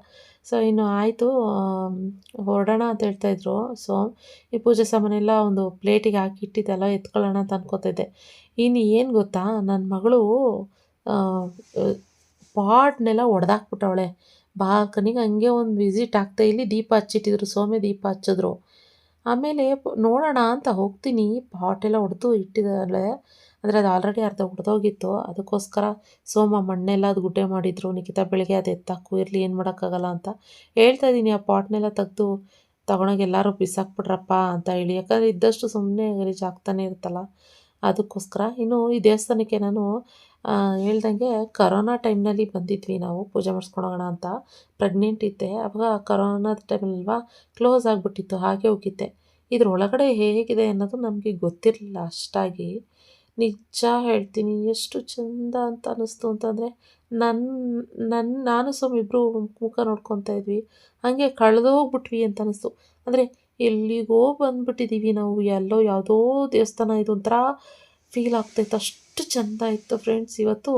ಸೊ ಇನ್ನು ಆಯಿತು ಹೊರಡೋಣ ಅಂತ ಹೇಳ್ತಾಯಿದ್ರು ಸೊ ಈ ಪೂಜೆ ಸಾಮಾನೆಲ್ಲ ಒಂದು ಪ್ಲೇಟಿಗೆ ಹಾಕಿ ಇಟ್ಟಿದ್ದೆಲ್ಲ ಎತ್ಕೊಳ್ಳೋಣ ಅಂತ ಅನ್ಕೋತಿದ್ದೆ. ಇನ್ನು ಏನು ಗೊತ್ತಾ ನನ್ನ ಮಗಳು ಪಾಟ್ನೆಲ್ಲ ಒಡೆದಾಕ್ಬಿಟ್ಟವಳೆ. ಬಾಲ್ಕನಿಗೆ ಹಂಗೆ ಒಂದು ವಿಸಿಟ್ ಆಗ್ತಾ ಇಲ್ಲಿ ದೀಪ ಹಚ್ಚಿಟ್ಟಿದ್ರು ಸೋಮೆ ದೀಪ ಹಚ್ಚಿದ್ರು. ಆಮೇಲೆ ನೋಡೋಣ ಅಂತ ಹೋಗ್ತೀನಿ. ಪಾಟೆಲ್ಲ ಒಡೆದು ಇಟ್ಟಿದ್ದಾಳೆ. ಅಂದರೆ ಅದು ಆಲ್ರೆಡಿ ಅರ್ಧ ಒಡೆದೋಗಿತ್ತು ಅದಕ್ಕೋಸ್ಕರ ಸೋಮ ಮಣ್ಣೆಲ್ಲ ಅದು ಗುಡ್ಡೆ ಮಾಡಿದ್ರು. ನಿಖಿತಾ ಬೆಳಿಗ್ಗೆ ಅದು ಎತ್ತಾಕು ಇರಲಿ, ಏನು ಮಾಡೋಕ್ಕಾಗಲ್ಲ ಅಂತ ಹೇಳ್ತಾ ಇದ್ದೀನಿ. ಆ ಪಾಟ್ನೆಲ್ಲ ತೆಗೆದು ತಗೊಳಗೆ ಎಲ್ಲರೂ ಬಿಸಾಕ್ಬಿಟ್ರಪ್ಪ ಅಂತ ಹೇಳಿ. ಯಾಕಂದರೆ ಇದ್ದಷ್ಟು ಸುಮ್ಮನೆ ಗಲೀಜು ಆಗ್ತಾನೆ ಇರುತ್ತಲ್ಲ, ಅದಕ್ಕೋಸ್ಕರ ಇನ್ನು ಈ ದೇವಸ್ಥಾನಕ್ಕೆ ನಾನು ಹೇಳ್ದಂಗೆ ಕರೋನಾ ಟೈಮ್ನಲ್ಲಿ ಬಂದಿದ್ವಿ ನಾವು. ಪೂಜೆ ಮಾಡಿಸ್ಕೊಳೋಣ ಅಂತ. ಪ್ರೆಗ್ನೆಂಟ್ ಇದ್ದೆ. ಅವಾಗ ಕರೋನಾದ ಟೈಮಲ್ವಾ ಕ್ಲೋಸ್ ಆಗಿಬಿಟ್ಟಿತ್ತು. ಹಾಗೆ ಹೋಗಿದ್ದೆ. ಇದ್ರ ಒಳಗಡೆ ಹೇಗಿದೆ ಅನ್ನೋದು ನಮಗೆ ಗೊತ್ತಿರಲಿಲ್ಲ ಅಷ್ಟಾಗಿ. ನಿಜ ಹೇಳ್ತೀನಿ, ಎಷ್ಟು ಚಂದ ಅಂತ ಅನ್ನಿಸ್ತು ಅಂತಂದರೆ ನನ್ನ ನನ್ನ ನಾನು ಸಮ ಇಬ್ಬರು ಮುಖ ನೋಡ್ಕೊತಾ ಇದ್ವಿ. ಹಾಗೆ ಕಳೆದೋಗ್ಬಿಟ್ವಿ ಅಂತ ಅನ್ನಿಸ್ತು. ಅಂದರೆ ಎಲ್ಲಿಗೋ ಬಂದ್ಬಿಟ್ಟಿದ್ದೀವಿ ನಾವು, ಎಲ್ಲೋ ಯಾವುದೋ ದೇವಸ್ಥಾನ ಇದು ಒಂಥರ ಫೀಲ್ ಆಗ್ತಾಯಿತ್ತು ಅಷ್ಟು ಚೆಂದ ಇತ್ತು ಫ್ರೆಂಡ್ಸ್ ಇವತ್ತು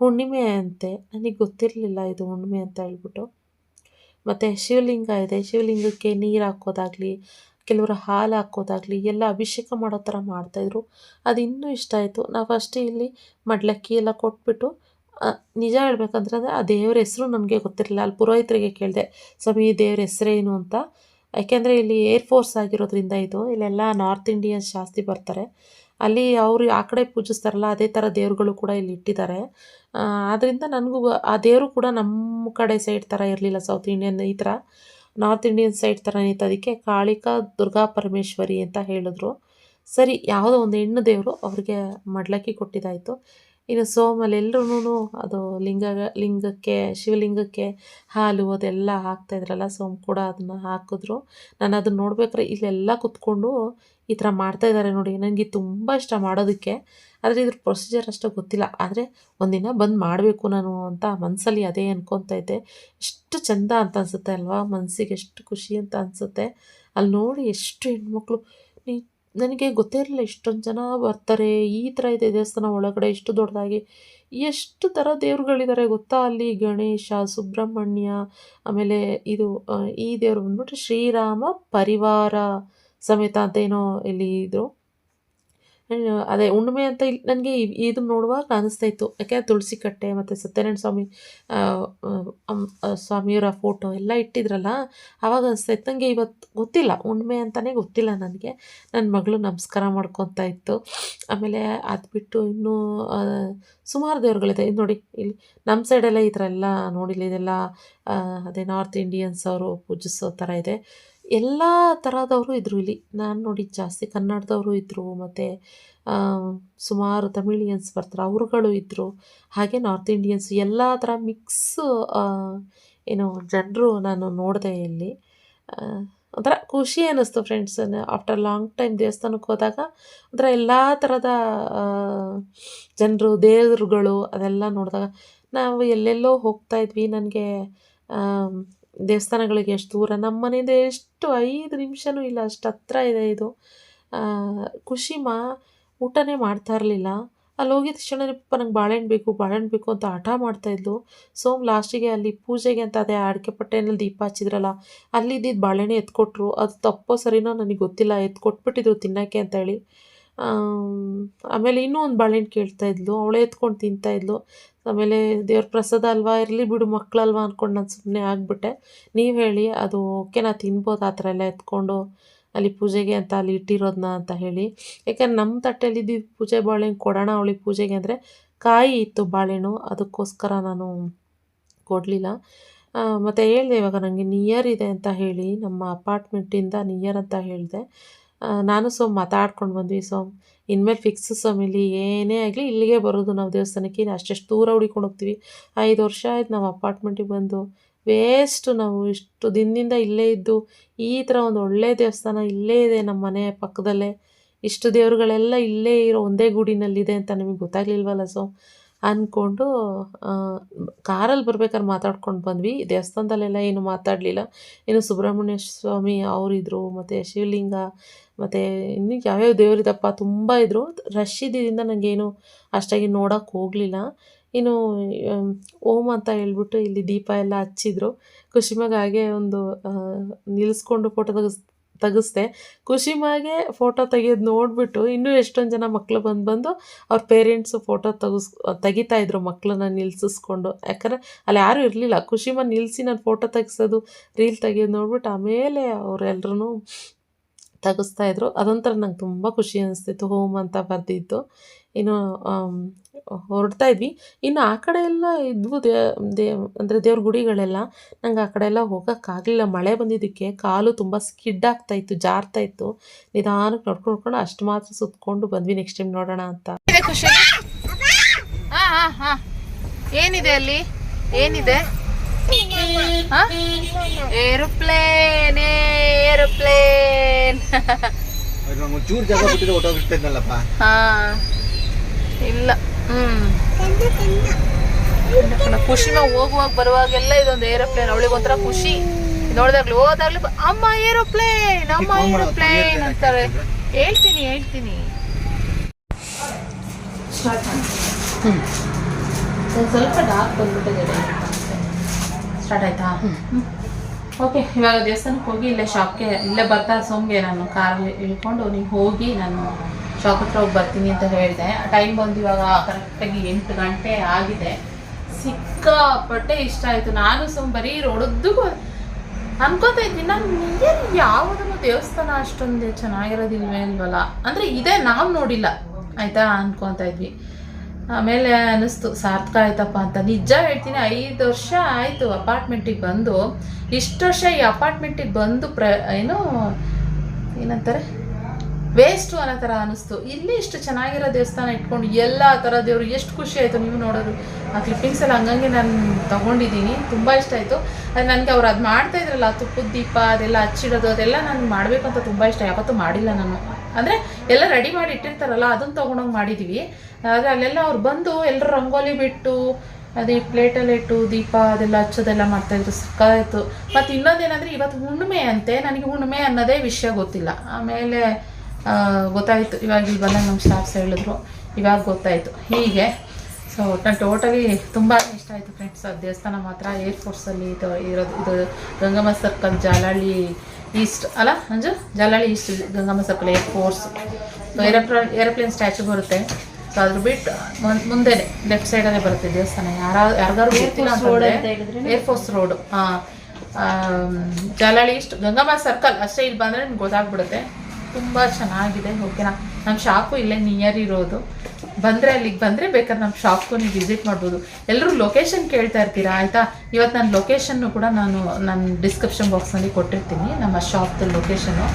ಹುಣ್ಣಿಮೆ ಅಂತೆ. ನನಗೆ ಗೊತ್ತಿರಲಿಲ್ಲ ಇದು ಹುಣ್ಣಿಮೆ ಅಂತ ಹೇಳ್ಬಿಟ್ಟು. ಮತ್ತು ಶಿವಲಿಂಗ ಇದೆ. ಶಿವಲಿಂಗಕ್ಕೆ ನೀರು ಹಾಕೋದಾಗಲಿ ಕೆಲವರು ಹಾಲು ಹಾಕೋದಾಗಲಿ, ಎಲ್ಲ ಅಭಿಷೇಕ ಮಾಡೋ ಥರ ಮಾಡ್ತಾಯಿದ್ರು ಅದು ಇನ್ನೂ ಇಷ್ಟ ಆಯಿತು. ನಾವು ಫಸ್ಟ್ ಇಲ್ಲಿ ಮಡ್ಲಕ್ಕಿ ಎಲ್ಲ ಕೊಟ್ಬಿಟ್ಟು ನಿಜ ಹೇಳ್ಬೇಕಂದ್ರೆ ಅಂದರೆ ಆ ದೇವ್ರ ಹೆಸರು ನನಗೆ ಗೊತ್ತಿರಲಿಲ್ಲ. ಅಲ್ಲಿ ಪುರೋಹಿತರಿಗೆ ಕೇಳಿದೆ, ಸ್ವಾಮಿ, ಈ ದೇವ್ರ ಹೆಸರೇನು ಅಂತ? ಯಾಕೆಂದರೆ ಇಲ್ಲಿ ಏರ್ ಫೋರ್ಸ್ ಆಗಿರೋದ್ರಿಂದ ಇದು, ಇಲ್ಲೆಲ್ಲ ನಾರ್ತ್ ಇಂಡಿಯನ್ಸ್ ಜಾಸ್ತಿ ಬರ್ತಾರೆ. ಅಲ್ಲಿ ಅವರು ಆ ಕಡೆ ಪೂಜಿಸ್ತಾರಲ್ಲ, ಅದೇ ಥರ ದೇವ್ರುಗಳು ಕೂಡ ಇಲ್ಲಿ ಇಟ್ಟಿದ್ದಾರೆ. ಆದ್ದರಿಂದ ನನಗೂ ಆ ದೇವರು ಕೂಡ ನಮ್ಮ ಕಡೆ ಸೈಡ್ ಥರ ಇರಲಿಲ್ಲ, ಸೌತ್ ಇಂಡಿಯನ್ ಈ ಥರ. ನಾರ್ತ್ ಇಂಡಿಯನ್ ಸೈಡ್ ಥರ ಇತ್ತು. ಅದಕ್ಕೆ ಕಾಳಿಕಾ, ದುರ್ಗಾ ಪರಮೇಶ್ವರಿ ಅಂತ ಹೇಳಿದ್ರು. ಸರಿ, ಯಾವುದೋ ಒಂದು ಹೆಣ್ಣು ದೇವರು ಅವ್ರಿಗೆ ಮಡ್ಲಕ್ಕಿ ಕೊಟ್ಟಿದ್ದಾಯಿತು. ಇನ್ನು ಸೋಮಲ್ಲಿ ಎಲ್ಲರೂ ಅದು ಲಿಂಗ, ಲಿಂಗಕ್ಕೆ, ಶಿವಲಿಂಗಕ್ಕೆ ಹಾಲು ಅದೆಲ್ಲ ಹಾಕ್ತಾಯಿದ್ರಲ್ಲ ಸೋಮ್ ಕೂಡ ಅದನ್ನು ಹಾಕಿದ್ರು. ನಾನು ಅದನ್ನ ನೋಡ್ಬೇಕಾರೆ ಇಲ್ಲೆಲ್ಲ ಕುತ್ಕೊಂಡು ಈ ಥರ ಮಾಡ್ತಾಯಿದ್ದಾರೆ ನೋಡಿ ನನಗೆ ತುಂಬ ಇಷ್ಟ ಮಾಡೋದಕ್ಕೆ. ಆದರೆ ಇದ್ರ ಪ್ರೊಸೀಜರ್ ಅಷ್ಟೇ ಗೊತ್ತಿಲ್ಲ. ಆದರೆ ಒಂದಿನ ಬಂದು ಮಾಡಬೇಕು ನಾನು ಅಂತ ಮನಸ್ಸಲ್ಲಿ ಅದೇ ಅನ್ಕೊತಾ ಇದ್ದೆ. ಎಷ್ಟು ಚಂದ ಅಂತ ಅನಿಸುತ್ತೆ ಅಲ್ವಾ? ಮನಸ್ಸಿಗೆ ಎಷ್ಟು ಖುಷಿ ಅಂತ ಅನಿಸುತ್ತೆ. ಅಲ್ಲಿ ನೋಡಿ ಎಷ್ಟು ಹೆಣ್ಮಕ್ಳು. ನೀ, ನನಗೆ ಗೊತ್ತೇ ಇರಲಿಲ್ಲ ಇಷ್ಟೊಂದು ಜನ ಬರ್ತಾರೆ. ಈ ಥರ ಇದೆ ದೇವಸ್ಥಾನ ಒಳಗಡೆ ಇಷ್ಟು ದೊಡ್ಡದಾಗಿ. ಎಷ್ಟು ಥರ ದೇವ್ರುಗಳಿದ್ದಾರೆ ಗೊತ್ತಾ ಅಲ್ಲಿ? ಗಣೇಶ, ಸುಬ್ರಹ್ಮಣ್ಯ, ಆಮೇಲೆ ಇದು ಈ ದೇವರು ಬಂದ್ಬಿಟ್ಟು ಶ್ರೀರಾಮ ಪರಿವಾರ ಸಮೇತ ಅಂತ ಏನೋ ಇಲ್ಲಿ ಇದ್ರು. ಅದೇ ಹುಣ್ಣಿಮೆ ಅಂತ ಇಲ್ಲಿ ನನಗೆ ಇದು ನೋಡುವಾಗ ಅನಿಸ್ತಾ ಇತ್ತು. ಯಾಕೆ ತುಳಸಿ ಕಟ್ಟೆ ಮತ್ತು ಸತ್ಯನಾರಾಯಣ ಸ್ವಾಮಿ ಸ್ವಾಮಿಯವರ ಫೋಟೋ ಎಲ್ಲ ಇಟ್ಟಿದ್ರಲ್ಲ ಆವಾಗ ಅನಿಸ್ತಾ ಇತ್ತು. ನನಗೆ ಇವತ್ತು ಗೊತ್ತಿಲ್ಲ. ಹುಣ್ಣಿಮೆ ಅಂತಲೇ ಗೊತ್ತಿಲ್ಲ ನನಗೆ. ನನ್ನ ಮಗಳು ನಮಸ್ಕಾರ ಮಾಡ್ಕೊತಾ ಇತ್ತು. ಆಮೇಲೆ ಅದು ಬಿಟ್ಟು ಇನ್ನೂ ಸುಮಾರು ದೇವ್ರುಗಳಿದೆ. ಇದು ನೋಡಿ, ಇಲ್ಲಿ ನಮ್ಮ ಸೈಡೆಲ್ಲ ಈ ಥರ ಎಲ್ಲ ನೋಡಿಲ್ಲ, ಇದೆಲ್ಲ ಅದೇ ನಾರ್ತ್ ಇಂಡಿಯನ್ಸ್ ಅವರು ಪೂಜಿಸೋ ಥರ ಇದೆ. ಎಲ್ಲ ಥರದವರು ಇದ್ದರು ಇಲ್ಲಿ. ನಾನು ನೋಡಿ ಜಾಸ್ತಿ ಕನ್ನಡದವರು ಇದ್ದರು ಮತ್ತು ಸುಮಾರು ತಮಿಳಿಯನ್ಸ್ ಬರ್ತಾರೆ, ಅವರುಗಳು ಇದ್ದರು ಹಾಗೆ ನಾರ್ತ್ ಇಂಡಿಯನ್ಸ್ ಎಲ್ಲ ಥರ ಮಿಕ್ಸ್ ಏನು ಜನರು ನಾನು ನೋಡಿದೆ ಇಲ್ಲಿ. ಒಂಥರ ಖುಷಿ ಅನ್ನಿಸ್ತು ಫ್ರೆಂಡ್ಸ್ ಆಫ್ಟರ್ ಲಾಂಗ್ ಟೈಮ್ ದೇವಸ್ಥಾನಕ್ಕೆ ಹೋದಾಗ ಒಂಥರ ಎಲ್ಲ ಥರದ ಜನರು, ದೇವರುಗಳು ಅದೆಲ್ಲ ನೋಡಿದಾಗ ನಾವು ಎಲ್ಲೆಲ್ಲೋ ಹೋಗ್ತಾ ಇದ್ವಿ. ನನಗೆ ದೇವಸ್ಥಾನಗಳಿಗೆ ಎಷ್ಟು ದೂರ? ನಮ್ಮ ಮನೆಯಿಂದ ಎಷ್ಟು ಐದು ನಿಮಿಷನೂ ಇಲ್ಲ ಅಷ್ಟು ಹತ್ರ ಇದೆ ಇದು. ಖುಷಿ ಮಾ ಊಟನೇ ಮಾಡ್ತಾ ಇರಲಿಲ್ಲ. ಅಲ್ಲಿ ಹೋಗಿದ ತಕ್ಷಣ ಪಪ್ಪ ನಂಗೆ ಬಾಳೆಹಣ್ಣು ಬೇಕು ಬಾಳೆಹಣ್ಣು ಬೇಕು ಅಂತ ಹಠ ಮಾಡ್ತಾಯಿದ್ಲು ಸೋಮ್ ಲಾಸ್ಟಿಗೆ ಅಲ್ಲಿ ಪೂಜೆಗೆ ಅಂತ ಅದೇ ಅಡಿಕೆ ಪಟ್ಟೆನಲ್ಲಿ ದೀಪ ಹಚ್ಚಿದ್ರಲ್ಲ ಅಲ್ಲಿದ್ದಿದ್ದು ಬಾಳೆಹಣ್ಣು ಎತ್ಕೊಟ್ರು. ಅದು ತಪ್ಪೋ ಸರಿನೋ ನನಗೆ ಗೊತ್ತಿಲ್ಲ ಎತ್ಕೊಟ್ಬಿಟ್ಟಿದ್ರು ತಿನ್ನೋಕ್ಕೆ ಅಂತ ಹೇಳಿ. ಆಮ್, ಆಮೇಲೆ ಇನ್ನೂ ಒಂದು ಬಾಳೆಹಣ್ಣು ಕೇಳ್ತಾ ಇದ್ಲು. ಅವಳೇ ಎತ್ಕೊಂಡು ತಿಂತಾ ಇದ್ಲು. ಆಮೇಲೆ ದೇವ್ರ ಪ್ರಸಾದ ಅಲ್ವಾ ಇರಲಿ ಬಿಡು ಮಕ್ಕಳಲ್ವಾ ಅಂದ್ಕೊಂಡು ನಾನು ಸುಮ್ಮನೆ ಆಗಿಬಿಟ್ಟೆ. ನೀವು ಹೇಳಿ, ಅದು ಓಕೆ ನಾ ತಿನ್ಬೋದು ಆ ಥರ ಎಲ್ಲ ಎತ್ಕೊಂಡು ಅಲ್ಲಿ ಪೂಜೆಗೆ ಅಂತ ಅಲ್ಲಿ ಇಟ್ಟಿರೋದನ್ನ ಅಂತ ಹೇಳಿ. ಯಾಕಂದ್ರೆ ನಮ್ಮ ತಟ್ಟೆಯಲ್ಲಿ ಪೂಜೆ ಬಾಳೆಹಣ್ಣು ಕೊಡೋಣ ಅವಳಿಗೆ ಪೂಜೆಗೆ ಅಂದರೆ ಕಾಯಿ ಇತ್ತು ಬಾಳೆಹಣ್ಣು. ಅದಕ್ಕೋಸ್ಕರ ನಾನು ಕೊಡಲಿಲ್ಲ. ಮತ್ತು ಹೇಳಿದೆ ಇವಾಗ ನನಗೆ ನಿಯರ್ ಇದೆ ಅಂತ ಹೇಳಿ. ನಮ್ಮ ಅಪಾರ್ಟ್ಮೆಂಟಿಂದ ನಿಯರ್ ಅಂತ ಹೇಳಿದೆ. ನಾನು ಸೋಮ್ ಮಾತಾಡ್ಕೊಂಡು ಬಂದ್ವಿ ಸೋಮ್. ಇನ್ಮೇಲೆ ಫಿಕ್ಸ್ ಸೋಮ್, ಇಲ್ಲಿ ಏನೇ ಆಗಲಿ ಇಲ್ಲಿಗೆ ಬರೋದು ನಾವು ದೇವಸ್ಥಾನಕ್ಕೆ. ಅಷ್ಟೆಷ್ಟು ದೂರ ಹುಡಿಕೊಂಡು ಹೋಗ್ತೀವಿ. ಐದು ವರ್ಷ ಆಯ್ತು ನಾವು ಅಪಾರ್ಟ್ಮೆಂಟಿಗೆ ಬಂದು. ವೇಸ್ಟು ನಾವು ಇಷ್ಟು ದಿನದಿಂದ ಇಲ್ಲೇ ಇದ್ದು, ಈ ಥರ ಒಂದು ಒಳ್ಳೆ ದೇವಸ್ಥಾನ ಇಲ್ಲೇ ಇದೆ ನಮ್ಮ ಮನೆ ಪಕ್ಕದಲ್ಲೇ. ಇಷ್ಟು ದೇವರುಗಳೆಲ್ಲ ಇಲ್ಲೇ ಇರೋ ಒಂದೇ ಗೂಡಿನಲ್ಲಿದೆ ಅಂತ ನಿಮಗೆ ಗೊತ್ತಾಗ್ಲಿಲ್ವಲ್ಲ ಸೊ ಅಂದ್ಕೊಂಡು ಕಾರಲ್ಲಿ ಬರ್ಬೇಕಾದ್ರೆ ಮಾತಾಡ್ಕೊಂಡು ಬಂದ್ವಿ. ದೇವಸ್ಥಾನದಲ್ಲೆಲ್ಲ ಏನು ಮಾತಾಡಲಿಲ್ಲ. ಇನ್ನು ಸುಬ್ರಹ್ಮಣ್ಯ ಸ್ವಾಮಿ ಅವರಿದ್ದರು ಮತ್ತು ಶಿವಲಿಂಗ ಮತ್ತು ಇನ್ನು ಯಾವ್ಯಾವ ದೇವರಿದಪ್ಪ ತುಂಬ ಇದ್ದರು ರಶ್ ಇದ್ದಿದ್ದರಿಂದ ನನಗೇನು ಅಷ್ಟಾಗಿ ನೋಡೋಕ್ಕೆ ಹೋಗಲಿಲ್ಲ. ಇನ್ನು ಓಮ್ ಅಂತ ಹೇಳ್ಬಿಟ್ಟು ಇಲ್ಲಿ ದೀಪ ಎಲ್ಲ ಹಚ್ಚಿದ್ರು. ಖುಷಿಮಾಗೆ ಹಾಗೆ ಒಂದು ನಿಲ್ಲಿಸ್ಕೊಂಡು ಫೋಟೋ ತೆಗೆಸ್, ತೆಗೆಸ್ದೆ. ಖುಷಿಮಾಗೆ ಫೋಟೋ ತೆಗಿಯೋದು ನೋಡಿಬಿಟ್ಟು ಇನ್ನೂ ಎಷ್ಟೊಂದು ಜನ ಮಕ್ಕಳು ಬಂದು ಬಂದು ಅವ್ರ ಪೇರೆಂಟ್ಸು ಫೋಟೋ ತೆಗೆಸ್, ತೆಗಿತಾ ಇದ್ರು ಮಕ್ಕಳನ್ನ ನಿಲ್ಸಿಸ್ಕೊಂಡು. ಯಾಕಂದರೆ ಅಲ್ಲಿ ಯಾರೂ ಇರಲಿಲ್ಲ. ಖುಷಿಮ ನಿಲ್ಲಿಸಿ ನಾನು ಫೋಟೋ ತೆಗ್ಸೋದು ರೀಲ್ ತೆಗಿಯೋದು ನೋಡ್ಬಿಟ್ಟು ಆಮೇಲೆ ಅವರೆಲ್ಲರೂ ತೆಗೆಸ್ತಾ ಇದ್ರು. ಅದೊಂಥರ ನಂಗೆ ತುಂಬ ಖುಷಿ ಅನಿಸ್ತಿತ್ತು, ಹೋಮ್ ಅಂತ ಬರೆದಿದ್ದು. ಇನ್ನು ಹೊರಡ್ತಾ ಇದ್ವಿ. ಇನ್ನು ಆ ಕಡೆ ಎಲ್ಲ ಇದ್ವು ದೇ ದೇ, ಅಂದರೆ ದೇವ್ರ ಗುಡಿಗಳೆಲ್ಲ. ನಂಗೆ ಆ ಕಡೆ ಎಲ್ಲ ಹೋಗೋಕ್ಕಾಗಲಿಲ್ಲ. ಮಳೆ ಬಂದಿದ್ದಕ್ಕೆ ಕಾಲು ತುಂಬ ಸ್ಕಿಡ್ ಆಗ್ತಾ ಇತ್ತು, ಜಾರ್ತಾ ಇತ್ತು. ನಿಧಾನಕ್ಕೆ ನೋಡ್ಕೊಂಡು ನೋಡ್ಕೊಂಡು ಅಷ್ಟು ಮಾತ್ರ ಸುತ್ಕೊಂಡು ಬಂದ್ವಿ. ನೆಕ್ಸ್ಟ್ ಟೈಮ್ ನೋಡೋಣ ಅಂತ. ಖುಷಿ? ಏನಿದೆ ಅಲ್ಲಿ? ಏನಿದೆ? ಏರೋಪ್ಲೇನ್ ಏರೋಪ್ಲೇನ್ ಚೂರು ಜಾಗ ಬಿಟ್ಟಿದ್ರೆ ಹೊಟ್ಟೋಗಿರ್ತಾ ಇದ್ನಲ್ಲಪ್ಪ ಹಾ ಇಲ್ಲ. ಹ್ಮ್. ಖುಷಿನ ಹೋಗುವಾಗ ಬರುವಾಗೆಲ್ಲ ಇದೊಂದು ಏರೋಪ್ಲೇನ್ ಅವಳಿಗೆ ಒಂಥರ ಖುಷಿ. ನೋಡಿದಾಗ್ಲಿ ಹೋದಾಗ್ಲಿ ಅಮ್ಮ ಏರೋಪ್ಲೇನ್ ಅಮ್ಮ ಏರೋಪ್ಲೇನ್ ಅಂತಾರೆ. ಹೇಳ್ತೀನಿ ಹೇಳ್ತೀನಿ. ಸ್ವಲ್ಪ ಡಾರ್ಕ್ ಬಂದ್ಬಿಟ್ಟಿದೆ. ಸ್ಟಾರ್ಟ್ ಆಯ್ತಾ? ಓಕೆ ಇವಾಗ ದೇವಸ್ಥಾನಕ್ಕೆ ಹೋಗಿ ಇಲ್ಲೇ ಶಾಪ್ಗೆ ಇಲ್ಲೇ ಬರ್ತಾ ಸೋಮ್ಗೆ ನಾನು ಕಾರಲ್ಲಿ ಇಳ್ಕೊಂಡು ನೀವು ಹೋಗಿ ನಾನು ಶಾಪ್ ಹತ್ರ ಹೋಗಿ ಬರ್ತೀನಿ ಅಂತ ಹೇಳಿದೆ. ಟೈಮ್ ಬಂದು ಇವಾಗ ಕರೆಕ್ಟಾಗಿ ಎಂಟು ಗಂಟೆ ಆಗಿದೆ. ಸಿಕ್ಕಾಪಟ್ಟೆ ಇಷ್ಟ ಆಯಿತು. ನಾನು ಸುಮ್ ಬರೀ ರೋಡದ್ದು ಅನ್ಕೋತಾ ಇದ್ದೀನಿ. ನಾನು ನಿಯರ್ ಯಾವುದನ್ನು ದೇವಸ್ಥಾನ ಅಷ್ಟೊಂದು ಚೆನ್ನಾಗಿರೋದಿಲ್ವೇ ಇಲ್ವಲ್ಲ ಅಂದರೆ ಇದೇ ನಾವು ನೋಡಿಲ್ಲ. ಆಯಿತಾ? ಅನ್ಕೊತಾ ಇದ್ವಿ. ಆಮೇಲೆ ಅನ್ನಿಸ್ತು, ಸಾರ್ಥಕ ಆಯ್ತಪ್ಪ ಅಂತ. ನಿಜ ಹೇಳ್ತೀನಿ, ಐದು ವರ್ಷ ಆಯಿತು ಅಪಾರ್ಟ್ಮೆಂಟಿಗೆ ಬಂದು. ಇಷ್ಟು ವರ್ಷ ಈ ಅಪಾರ್ಟ್ಮೆಂಟಿಗೆ ಬಂದು ಪ್ರ ಏನು, ಏನಂತಾರೆ? ವೇಸ್ಟು ಅನ್ನೋ ಥರ ಅನಿಸ್ತು. ಇಲ್ಲಿ ಇಷ್ಟು ಚೆನ್ನಾಗಿರೋ ದೇವಸ್ಥಾನ ಇಟ್ಕೊಂಡು ಎಲ್ಲ ಥರ ದೇವರು ಎಷ್ಟು ಖುಷಿ ಆಯಿತು ನೀವು ನೋಡೋದು. ಆ ಕ್ಲಿಪ್ಪಿಂಗ್ಸ್ ಎಲ್ಲ ಹಂಗಂಗೆ ನಾನು ತೊಗೊಂಡಿದ್ದೀನಿ. ತುಂಬ ಇಷ್ಟ ಆಯಿತು. ಅದು ನನಗೆ ಅವ್ರು ಅದು ಮಾಡ್ತಾ ಇದ್ರಲ್ಲ, ತುಪ್ಪದ ದೀಪ, ಅದೆಲ್ಲ ಹಚ್ಚಿಡೋದು, ಅದೆಲ್ಲ ನಾನು ಮಾಡಬೇಕು ಅಂತ ತುಂಬ ಇಷ್ಟ. ಯಾವತ್ತೂ ಮಾಡಿಲ್ಲ ನಾನು. ಅಂದರೆ ಎಲ್ಲ ರೆಡಿ ಮಾಡಿ ಇಟ್ಟಿರ್ತಾರಲ್ಲ ಅದನ್ನು ತೊಗೊಂಡೋಗಿ ಮಾಡಿದ್ದೀವಿ ಆದರೆ ಅಲ್ಲೆಲ್ಲ ಅವ್ರು ಬಂದು ಎಲ್ಲರೂ ರಂಗೋಲಿ ಬಿಟ್ಟು, ಅದೇ ಪ್ಲೇಟಲ್ಲಿ ಇಟ್ಟು ದೀಪ ಅದೆಲ್ಲ ಹಚ್ಚೋದೆಲ್ಲ ಮಾಡ್ತಾಯಿದ್ರು ಸಿಕ್ಕಾಯಿತು ಮತ್ತು ಇನ್ನೊಂದೇನಂದರೆ ಇವತ್ತು ಹುಣ್ಣಿಮೆ ಅಂತೆ. ನನಗೆ ಹುಣ್ಣಿಮೆ ಅನ್ನೋದೇ ವಿಷಯ ಗೊತ್ತಿಲ್ಲ. ಆಮೇಲೆ ಗೊತ್ತಾಯಿತು. ಇವಾಗ ಇಲ್ಲಿ ಬಂದಾಗ ನಮ್ಮ ಸ್ಟಾಫ್ಸ್ ಹೇಳಿದ್ರು. ಇವಾಗ ಗೊತ್ತಾಯಿತು. ಹೀಗೆ. ಸೊ ಒಟ್ಟು ಟೋಟಲಿ ತುಂಬ ಇಷ್ಟ ಆಯಿತು ಫ್ರೆಂಡ್ಸ್ ಅದು ದೇವಸ್ಥಾನ ಮಾತ್ರ ಏರ್ ಫೋರ್ಸಲ್ಲಿ ಇದು ಇರೋದು ಇದು ಗಂಗಮ್ಮ ಸರ್ಕಲ್ ಜಾಲಾಳಿ ಈಸ್ಟ್ ಅಲ್ಲ Anju? Jalahalli east Gangamma circle air force so aeroplane aeroplane statue ಬರುತ್ತೆ. ಸೊ ಅದ್ರ ಬಿಟ್ಟು ಮುಂದೆನೆ ಲೆಫ್ಟ್ ಸೈಡಲ್ಲೇ ಬರುತ್ತೆ ದೇವಸ್ಥಾನ. ಯಾರ ಯಾರಿಗಾರು ಗೊತ್ತಿಲ್ಲ ಅಂತಂದ್ರೆ ಏರ್ ಫೋರ್ಸ್ ರೋಡು ಹಾಂ ಜಾಲಹಳ್ಳಿ ಈಸ್ಟ್ ಗಂಗಮ್ಮ ಸರ್ಕಲ್ ಅಷ್ಟೇ ಇಲ್ಲಿ ಬಂದರೆ ನಿಮ್ಗೆ ಗೊತ್ತಾಗ್ಬಿಡುತ್ತೆ. ತುಂಬ ಚೆನ್ನಾಗಿದೆ. ಓಕೆನಾ ನಮ್ಮ ಶಾಪು ಇಲ್ಲೇ ನಿಯರ್ ಇರೋದು. ಬಂದರೆ ಅಲ್ಲಿಗೆ ಬಂದರೆ ಬೇಕಾದ್ರೆ ನಮ್ಮ ಶಾಪ್ಗೂ ನೀವು ವಿಸಿಟ್ ಮಾಡ್ಬೋದು. ಎಲ್ಲರೂ ಲೊಕೇಶನ್ ಕೇಳ್ತಾ ಇರ್ತೀರಾ? ಆಯಿತಾ? ಇವತ್ತು ನನ್ನ ಲೊಕೇಶನ್ನು ಕೂಡ ನಾನು ನನ್ನ ಡಿಸ್ಕ್ರಿಪ್ಷನ್ ಬಾಕ್ಸ್ನಲ್ಲಿ ಕೊಟ್ಟಿರ್ತೀನಿ, ನಮ್ಮ ಶಾಪ್ದು ಲೊಕೇಶನ್ನು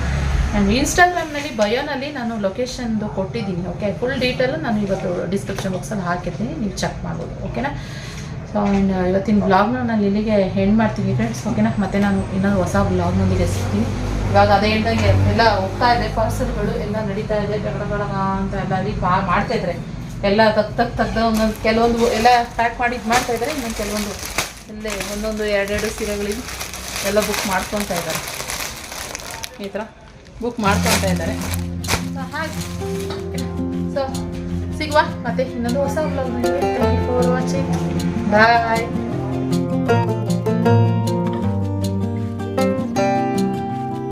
ನಾನು ಇನ್ಸ್ಟಾಗ್ರಾಮ್ನಲ್ಲಿ ಬಯೋನಲ್ಲಿ ನಾನು ಲೊಕೇಶನ್ದು ಕೊಟ್ಟಿದ್ದೀನಿ ಓಕೆ ಫುಲ್ ಡೀಟೇಲು ನಾನು ಇವತ್ತು ಡಿಸ್ಕ್ರಿಪ್ಷನ್ ಬಾಕ್ಸಲ್ಲಿ ಹಾಕಿರ್ತೀನಿ, ನೀವು ಚೆಕ್ ಮಾಡ್ಬೋದು ಓಕೆನಾ ಸೊ ಆ್ಯಂಡ್ ಇವತ್ತಿನ ಬ್ಲಾಗ್ನ ನಾನು ಇಲ್ಲಿಗೆ ಹೆಂಡ್ ಮಾಡ್ತೀನಿ ಫ್ರೆಂಡ್ಸ್ ಓಕೆನಾ ಮತ್ತೆ ನಾನು ಇನ್ನೊಂದು ಹೊಸ ಬ್ಲಾಗ್ನೊಂದಿಗೆ ಸಿಗ್ತೀನಿ. ಇವಾಗ ಅದೇ ಹೇಳ್ದಂಗೆ ಎಲ್ಲ ಹೋಗ್ತಾ ಇದೆ ಪಾರ್ಸಲ್ಗಳು ಎಲ್ಲ ನಡೀತಾ ಇದೆ ಗಡ ಅಂತ ಎಲ್ಲ ರೀ ಬಾ ಮಾಡ್ತಾ ಇದ್ರೆ. ಎಲ್ಲ ತಗ್ ತಗ್ ತಗ್ದ ಒಂದೊಂದು ಕೆಲವೊಂದು ಎಲ್ಲ ಪ್ಯಾಕ್ ಮಾಡಿ ಇದು ಮಾಡ್ತಾ ಇದ್ದಾರೆ ಇನ್ನೊಂದು ಕೆಲವೊಂದು ಇಲ್ಲೇ ಒಂದೊಂದು ಎರಡೆರಡು ಸೀರೆಗಳಿಗೆ ಎಲ್ಲ ಬುಕ್ ಮಾಡ್ಕೊತಾ ಇದ್ದಾರೆ. ಈ ಥರ ಬುಕ್ ಮಾಡ್ಕೊತಾ ಇದ್ದಾರೆ. ಸೊ ಹಾಗೆ. ಸೊ ಸಿಗುವ ಮತ್ತೆ ಇನ್ನೊಂದು ಹೊಸ blog thank you for watching bye